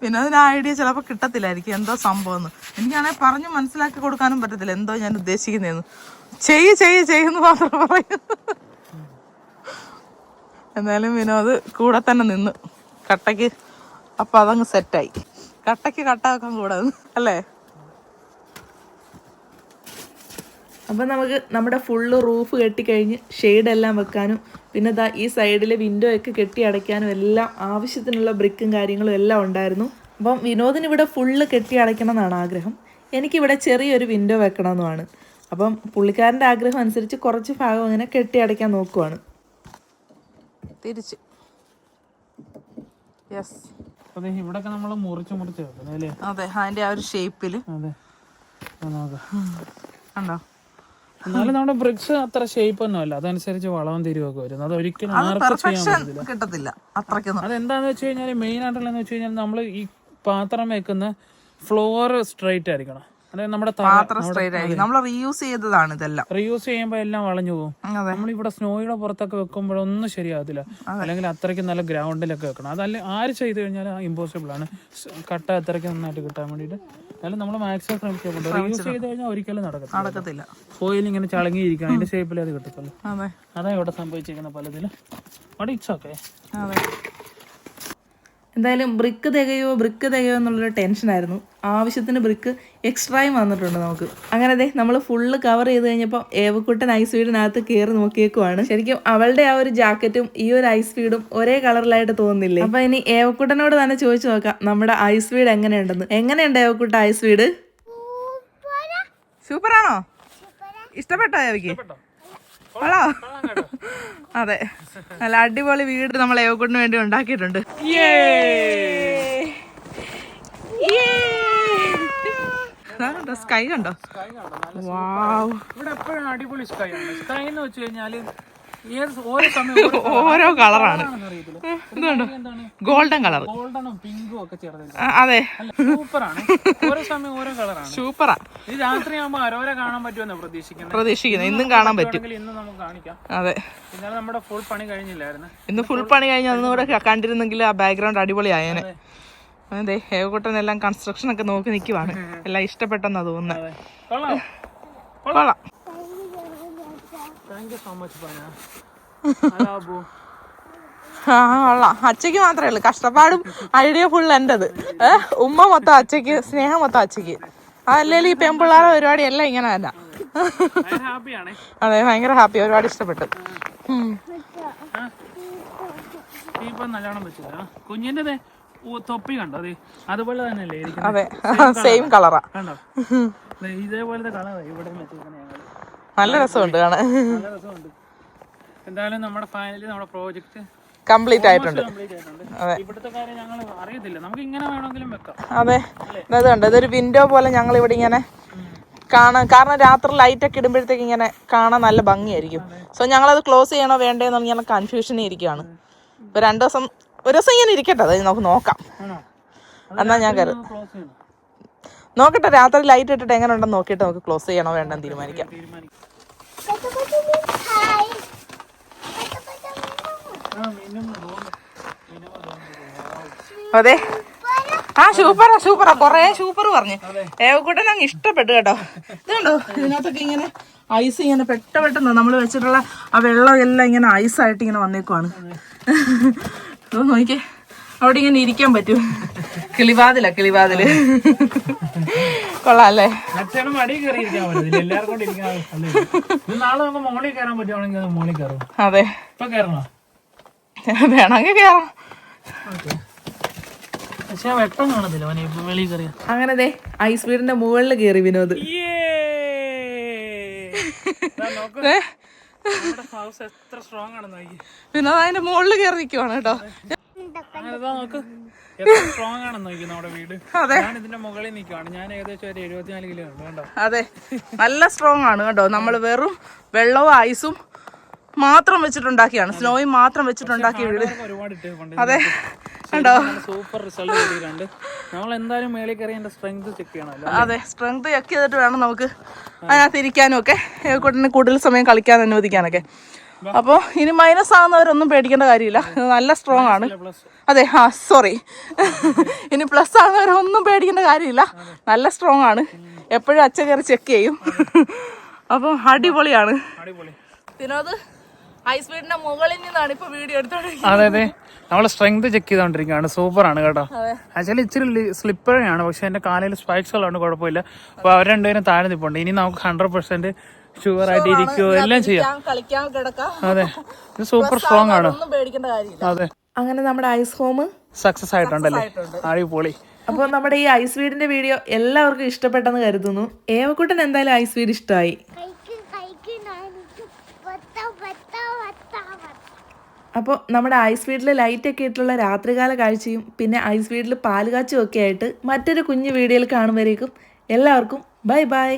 പിന്നെ ആ ഐഡിയ ചിലപ്പോൾ കിട്ടത്തില്ലായിരിക്കും. എന്തോ സംഭവം എന്ന് എനിക്കാണെങ്കിൽ പറഞ്ഞ് മനസ്സിലാക്കി കൊടുക്കാനും പറ്റത്തില്ല. എന്തോ ഞാൻ ഉദ്ദേശിക്കുന്നതെന്ന്. ചെയ്യ് ചെയ്യ് ചെയ്യുന്നു മാത്രം പറയും എന്തായാലും വിനോദ് കൂടെ തന്നെ നിന്നു. കട്ടയ്ക്ക് അപ്പം അതങ്ങ് സെറ്റായി. കട്ടയ്ക്ക് കട്ട വെക്കാൻ കൂടെ അല്ലേ? അപ്പം നമുക്ക് നമ്മുടെ ഫുള്ള് റൂഫ് കെട്ടിക്കഴിഞ്ഞ് ഷെയ്ഡ് എല്ലാം വെക്കാനും പിന്നെ ദാ ഈ സൈഡിലെ വിൻഡോ ഒക്കെ കെട്ടി അടയ്ക്കാനും എല്ലാം ആവശ്യത്തിനുള്ള ബ്രിക്കും കാര്യങ്ങളും എല്ലാം ഉണ്ടായിരുന്നു. അപ്പം വിനോദിന് ഇവിടെ ഫുള്ള് കെട്ടി അടയ്ക്കണം എന്നാണ് ആഗ്രഹം. എനിക്കിവിടെ ചെറിയൊരു വിൻഡോ വെക്കണമെന്നുമാണ്. അപ്പം പുള്ളിക്കാരന്റെ ആഗ്രഹം അനുസരിച്ച് കുറച്ച് ഭാഗം അങ്ങനെ കെട്ടി അടയ്ക്കാൻ നോക്കുവാണ്. തിരിച്ച്. യെസ് അതെ ഇവിടൊക്കെ നമ്മൾ മുറിച്ച് മുറിച്ച് വെക്കുന്നത് അതെ അതിന്റെ ആ ഒരു ഷേപ്പിൽ അതെ. കണ്ടോ? എന്നാലും നമ്മുടെ ബ്രിക്സ് അത്ര ഷേപ്പ് ഒന്നും അല്ല. അതനുസരിച്ച് വളവും തിരിവൊക്കെ വരും. അത് ഒരിക്കലും കിട്ടത്തില്ല. അത്രയ്ക്കൊന്നും. അതെന്താന്ന് വെച്ച് കഴിഞ്ഞാൽ മെയിൻ ആയിട്ടുള്ളതെന്ന് വെച്ച് കഴിഞ്ഞാൽ നമ്മൾ ഈ പാത്രം വെക്കുന്ന ഫ്ലോർ സ്ട്രൈറ്റ് ആയിരിക്കണം. അതായത് നമ്മുടെ പാത്രം സ്ട്രൈറ്റ് ആയിരിക്കും നമ്മൾ റീയൂസ് ചെയ്തതാണ് ഇതെല്ലാം. റീയൂസ് ചെയ്യുമ്പോൾ എല്ലാം വളഞ്ഞു പോകും. നമ്മളിവിടെ സ്നോയുടെ പുറത്തൊക്കെ വെക്കുമ്പോഴൊന്നും ശരിയാകത്തില്ല അല്ലെങ്കിൽ അത്രയ്ക്ക് നല്ല ഗ്രൗണ്ടിലൊക്കെ വെക്കണം. അതല്ല ആര് ചെയ്ത് കഴിഞ്ഞാൽ ഇമ്പോസിബിൾ ആണ്. കട്ട അത്രയ്ക്ക് നന്നായിട്ട് കിട്ടാൻ വേണ്ടിയിട്ട്. എന്നാലും നമ്മൾ മാക്സിമം ശ്രമിക്കുന്നുണ്ട് റീയൂസ് ചെയ്ത് കഴിഞ്ഞാൽ ഒരിക്കലും നടക്കത്തില്ല. നടക്കത്തില്ല. സോയിൽ ഇങ്ങനെ ചളങ്ങിയിരിക്കും. അതിന്റെ ഷേപ്പിൽ അത് കിട്ടത്തുള്ളൂ. അതെ. ഇവിടെ സംഭവിച്ചിരിക്കുന്ന പലതിലും. ഇറ്റ്സ് ഓക്കെ അതെ. എന്തായാലും ബ്രിക്ക് തികയോ ബ്രിക്ക് തികയോ എന്നുള്ളൊരു ടെൻഷനായിരുന്നു ആവശ്യത്തിന് ബ്രിക്ക് എക്സ്ട്രായും വന്നിട്ടുണ്ട് നമുക്ക്. അങ്ങനെ അതെ നമ്മൾ ഫുള്ള് കവർ ചെയ്ത് കഴിഞ്ഞപ്പോൾ ഏവക്കുട്ടൻ ഐസ് വീടിനകത്ത് കയറി നോക്കിയേക്കുവാണ്. ശരിക്കും അവളുടെ ആ ഒരു ജാക്കറ്റും ഈ ഒരു ഐസ് വീടും ഒരേ കളറിലായിട്ട് തോന്നുന്നില്ലേ? അപ്പൊ ഇനി ഏവക്കുട്ടനോട് തന്നെ ചോദിച്ചു നോക്കാം നമ്മുടെ ഐസ് വീട് എങ്ങനെയുണ്ടെന്ന്? എങ്ങനെയുണ്ട് ഏവക്കുട്ട ഐസ് വീട്? സൂപ്പറാണോ? ഇഷ്ടപ്പെട്ടോ ഏവയ്ക്ക്? കൊള്ളോ. അതെ. നല്ല അടിപൊളി വീട് നമ്മൾ ഏവക്കുട്ടിന് വേണ്ടി ഉണ്ടാക്കിയിട്ടുണ്ട്. സ്കൈ കണ്ടോ? വാവ്. ഇവിടെ എപ്പോഴും അടിപൊളി സ്കൈ ആണ് സ്കൈ എന്ന് വെച്ച് കഴിഞ്ഞാൽ ഓരോ കളറാണ്. എന്തുകൊണ്ടോ ഗോൾഡൻ കളർ ഗോൾഡനും പിങ്കും ഒക്കെ ചേർന്നില്ല അതെ. സൂപ്പറാണ്. ഓരോ സമയം ഓരോ കളറാണ്. സൂപ്പറാ. ഇത് രാത്രിയാകുമ്പോ അരോരെ കാണാൻ പറ്റുമെന്ന് പ്രതീക്ഷിക്കുന്നത് പ്രതീക്ഷിക്കുന്നത് ഇന്നും കാണാൻ പറ്റും. ഇന്ന് നമുക്ക് കാണിക്കാം. അതെ. ഇന്നലെ നമ്മുടെ ഫുൾ പണി കഴിഞ്ഞില്ലായിരുന്നു. ഇന്ന് ഫുൾ പണി കഴിഞ്ഞ് അതൊന്നും കൂടെ കണ്ടിരുന്നെങ്കിൽ ആ ബാക്ക്ഗ്രൗണ്ട് അടിപൊളിയായേനെ. അതെ. ഹേവക്കുട്ടൻ എല്ലാം കൺസ്ട്രക്ഷൻ ഒക്കെ നോക്കി നിൽക്കുവാണ് എല്ലാം ഇഷ്ടപ്പെട്ടെന്നാ തോന്നുന്നത് കൊള്ളാം. കൊള്ളാം. താങ്ക് യു സോ മച്ച് പന ആ കൊള്ളാം. മാത്രമേ ഉള്ളൂ. കഷ്ടപ്പാടും ഐഡിയ ഫുൾ എന്റെത് ഉമ്മ മൊത്തം അച്ചയ്ക്ക് സ്നേഹം മൊത്തം അച്ചയ്ക്ക് അതല്ലെങ്കിൽ ഈ പെൺപിള്ളേരെ പരിപാടി എല്ലാം ഇങ്ങനെ തന്നെ. അതെ ഭയങ്കര ഹാപ്പി ഒരുപാട് ഇഷ്ടപ്പെട്ടു. കുഞ്ഞിന്റെ തൊപ്പി കണ്ടോ? അതെ അതുപോലെ തന്നെയല്ലേ അതെ. സെയിം കളറാ <laughs> കണ്ടോ? ഇതേപോലത്തെ കളറാ ഇവിടെ നല്ല രസമുണ്ട് കാണാൻ. നല്ല രസമുണ്ട്. എന്തായാലും നമ്മുടെ ഫൈനലി നമ്മുടെ പ്രോജക്റ്റ് കംപ്ലീറ്റ് ആയിട്ടുണ്ട്. ഞങ്ങൾ അതെ. ഇത് കണ്ടോ ഇതൊരു വിൻഡോ പോലെ ഞങ്ങൾ ഇവിടെ ഇങ്ങനെ കാണാൻ കാരണം രാത്രി ലൈറ്റ് ഒക്കെ ഇടുമ്പോഴത്തേക്ക് ഇങ്ങനെ കാണാൻ നല്ല ഭംഗിയായിരിക്കും. സോ ഞങ്ങളത് ക്ലോസ് ചെയ്യണോ വേണ്ടേ എന്ന് ഇങ്ങനെ കൺഫ്യൂഷനിൽ ഇരിക്കുകയാണ് ഇപ്പൊ രണ്ടു ദിവസം ഒരു ദിവസം ഇങ്ങനെ ഇരിക്കട്ടെ. അത് നമുക്ക് നോക്കാം. എന്നാ ഞാൻ ചെയ്യണം. നോക്കട്ടെ രാത്രി ലൈറ്റ് ഇട്ടിട്ട് എങ്ങനെ ഉണ്ടെന്ന് നോക്കിയിട്ട് നമുക്ക് ക്ലോസ് ചെയ്യണോ വേണ്ടെന്ന് തീരുമാനിക്കാം. അതെ. ആ സൂപ്പറാ സൂപ്പറാ കൊറേ സൂപ്പർ പറഞ്ഞു. ഏവക്കൂട്ടൻ അങ്ങ് ഇഷ്ടപ്പെട്ടു കേട്ടോ. ഇതുണ്ടോ ഇതിനകത്തൊക്കെ ഇങ്ങനെ ഐസ് ഇങ്ങനെ പെട്ട പെട്ടെന്ന് നമ്മൾ വെച്ചിട്ടുള്ള ആ വെള്ളം എല്ലാം ഇങ്ങനെ ഐസായിട്ട് ഇങ്ങനെ വന്നേക്കുവാണ്. നോക്കിയേ അവിടെ ഇങ്ങനെ ഇരിക്കാൻ പറ്റും കിളിവാതില കിളിവാതിൽ. കൊള്ളാം അല്ലേ? അച്ഛനും മടി കയറി ഇരിക്കാൻ പറ്റില്ല എല്ലാവർക്കും കൂടി ഇരിക്കാൻ സ്ഥലമില്ല. ഇത് നാളെ നമുക്ക് മോളിൽ കയറാൻ പറ്റുവാണെങ്കിൽ അത് മോളിൽ കയറും. അതെ. ഇപ്പൊ കയറണോ? വേണമെങ്കിൽ കയറാം. പക്ഷെ വെട്ടം കാണത്തില്ല അവനെ ഇപ്പൊ വെളിയിൽ കയറിയ അങ്ങനെ ദേ ഐസ് വീടിന്റെ മുകളിൽ കേറി വിനോദ്. വിനോദ് അതിന്റെ മുകളിൽ കേറി നിൽക്കുവാണ് കേട്ടോ. നോക്ക്. എത്ര സ്ട്രോങ് ആണെന്ന് നോക്കി നമ്മുടെ വീട്. അതെ. ഞാൻ ഇതിന്റെ മുകളിൽ നിൽക്കുവാണ് ഞാൻ ഏകദേശം ഒരു എഴുപത്തിനാല് കിലോ ഉണ്ട് കേട്ടോ അതെ. നല്ല സ്ട്രോങ് ആണ് കേട്ടോ നമ്മൾ വെറും വെള്ളവും ഐസും മാത്രം വെച്ചിട്ടുണ്ടാക്കിയാണ്. സ്നോയും മാത്രം വെച്ചിട്ടുണ്ടാക്കിയ വീട്. അതെ. <laughs> കണ്ടോ? സൂപ്പർ റിസൾട്ട് കിട്ടിയിട്ടുണ്ട്. നമ്മൾ എന്തായാലും മേളിൽ കയറി എന്റെ സ്ട്രെങ്ത് ചെക്ക് ചെയ്യണമല്ലോ അതെ. സ്ട്രെങ്ത് ചെക്ക് ചെയ്തിട്ട് വേണം നമുക്ക് അതിനകത്ത് ഇരിക്കാനും ഒക്കെ. കൂട്ടിന് കൂടുതൽ സമയം കളിക്കാൻ അനുവദിക്കാനൊക്കെ. അപ്പോൾ ഇനി മൈനസ് ആകുന്നവരൊന്നും പേടിക്കേണ്ട കാര്യമില്ല. നല്ല സ്ട്രോങ് ആണ്. അതെ ആ സോറി ഇനി പ്ലസ് ആകുന്നവരൊന്നും പേടിക്കേണ്ട കാര്യമില്ല. നല്ല സ്ട്രോങ് ആണ്. എപ്പോഴും അച്ഛൻ കയറി ചെക്ക് ചെയ്യും. അപ്പോൾ അടിപൊളിയാണ്. അടിപൊളി. വിനോദ് ഐസ് സ്പീഡിന്റെ മുകളിൽ നിന്നാണ് ഇപ്പൊ വീഡിയോ എടുത്തോണ്ടിരിക്കുന്നത്. അതെ അതെ. നമ്മൾ സ്ട്രെങ്ത് ചെക്ക് ചെയ്തോണ്ടിരിക്കുകയാണ്. സൂപ്പർ ആണ് കേട്ടോ. ആക്ച്വലി ഇച്ചിരി സ്ലിപ്പറാണ് പക്ഷെ എന്റെ കാലയിൽ സ്പൈക്സ് ഉള്ളതുകൊണ്ട് കുഴപ്പമില്ല. അപ്പൊ അവർ രണ്ടുപേരും താഴെ നിൽപ്പുണ്ട് ഇനി നമുക്ക് ഹൺഡ്രഡ് പെർസെന്റ് ഷുവർ ആയിട്ട് ഇരിക്കുവോ എല്ലാം ചെയ്യാം. കളിക്കാൻ കിടക്കാം. അതെ. ഇത് സൂപ്പർ സ്ട്രോങ് ആണ്. ഒന്നും പേടിക്കേണ്ട കാര്യമില്ല. അതെ. അങ്ങനെ നമ്മുടെ ഐസ് ഹോം സക്സസ് ആയിട്ടുണ്ടല്ലേ? അടിപൊളി. അപ്പോൾ നമ്മുടെ ഈ ഐസ് വീടിന്റെ വീഡിയോ എല്ലാവർക്കും ഇഷ്ടപ്പെട്ടെന്ന് കരുതുന്നു. ഏവക്കുട്ടൻ എന്തായാലും ഐസ് വീട് ഇഷ്ടമായി അപ്പോൾ നമ്മുടെ ഐസ് വീട്ടിൽ ലൈറ്റ് ഒക്കെ ഇട്ടുള്ള രാത്രികാല കാഴ്ചയും പിന്നെ ഐസ് വീട്ടിൽ പാലുകാച്ചും ഒക്കെ ആയിട്ട് മറ്റൊരു കുഞ്ഞു വീഡിയോയിൽ കാണുമ്പോഴേക്കും എല്ലാവർക്കും ബൈ ബൈ.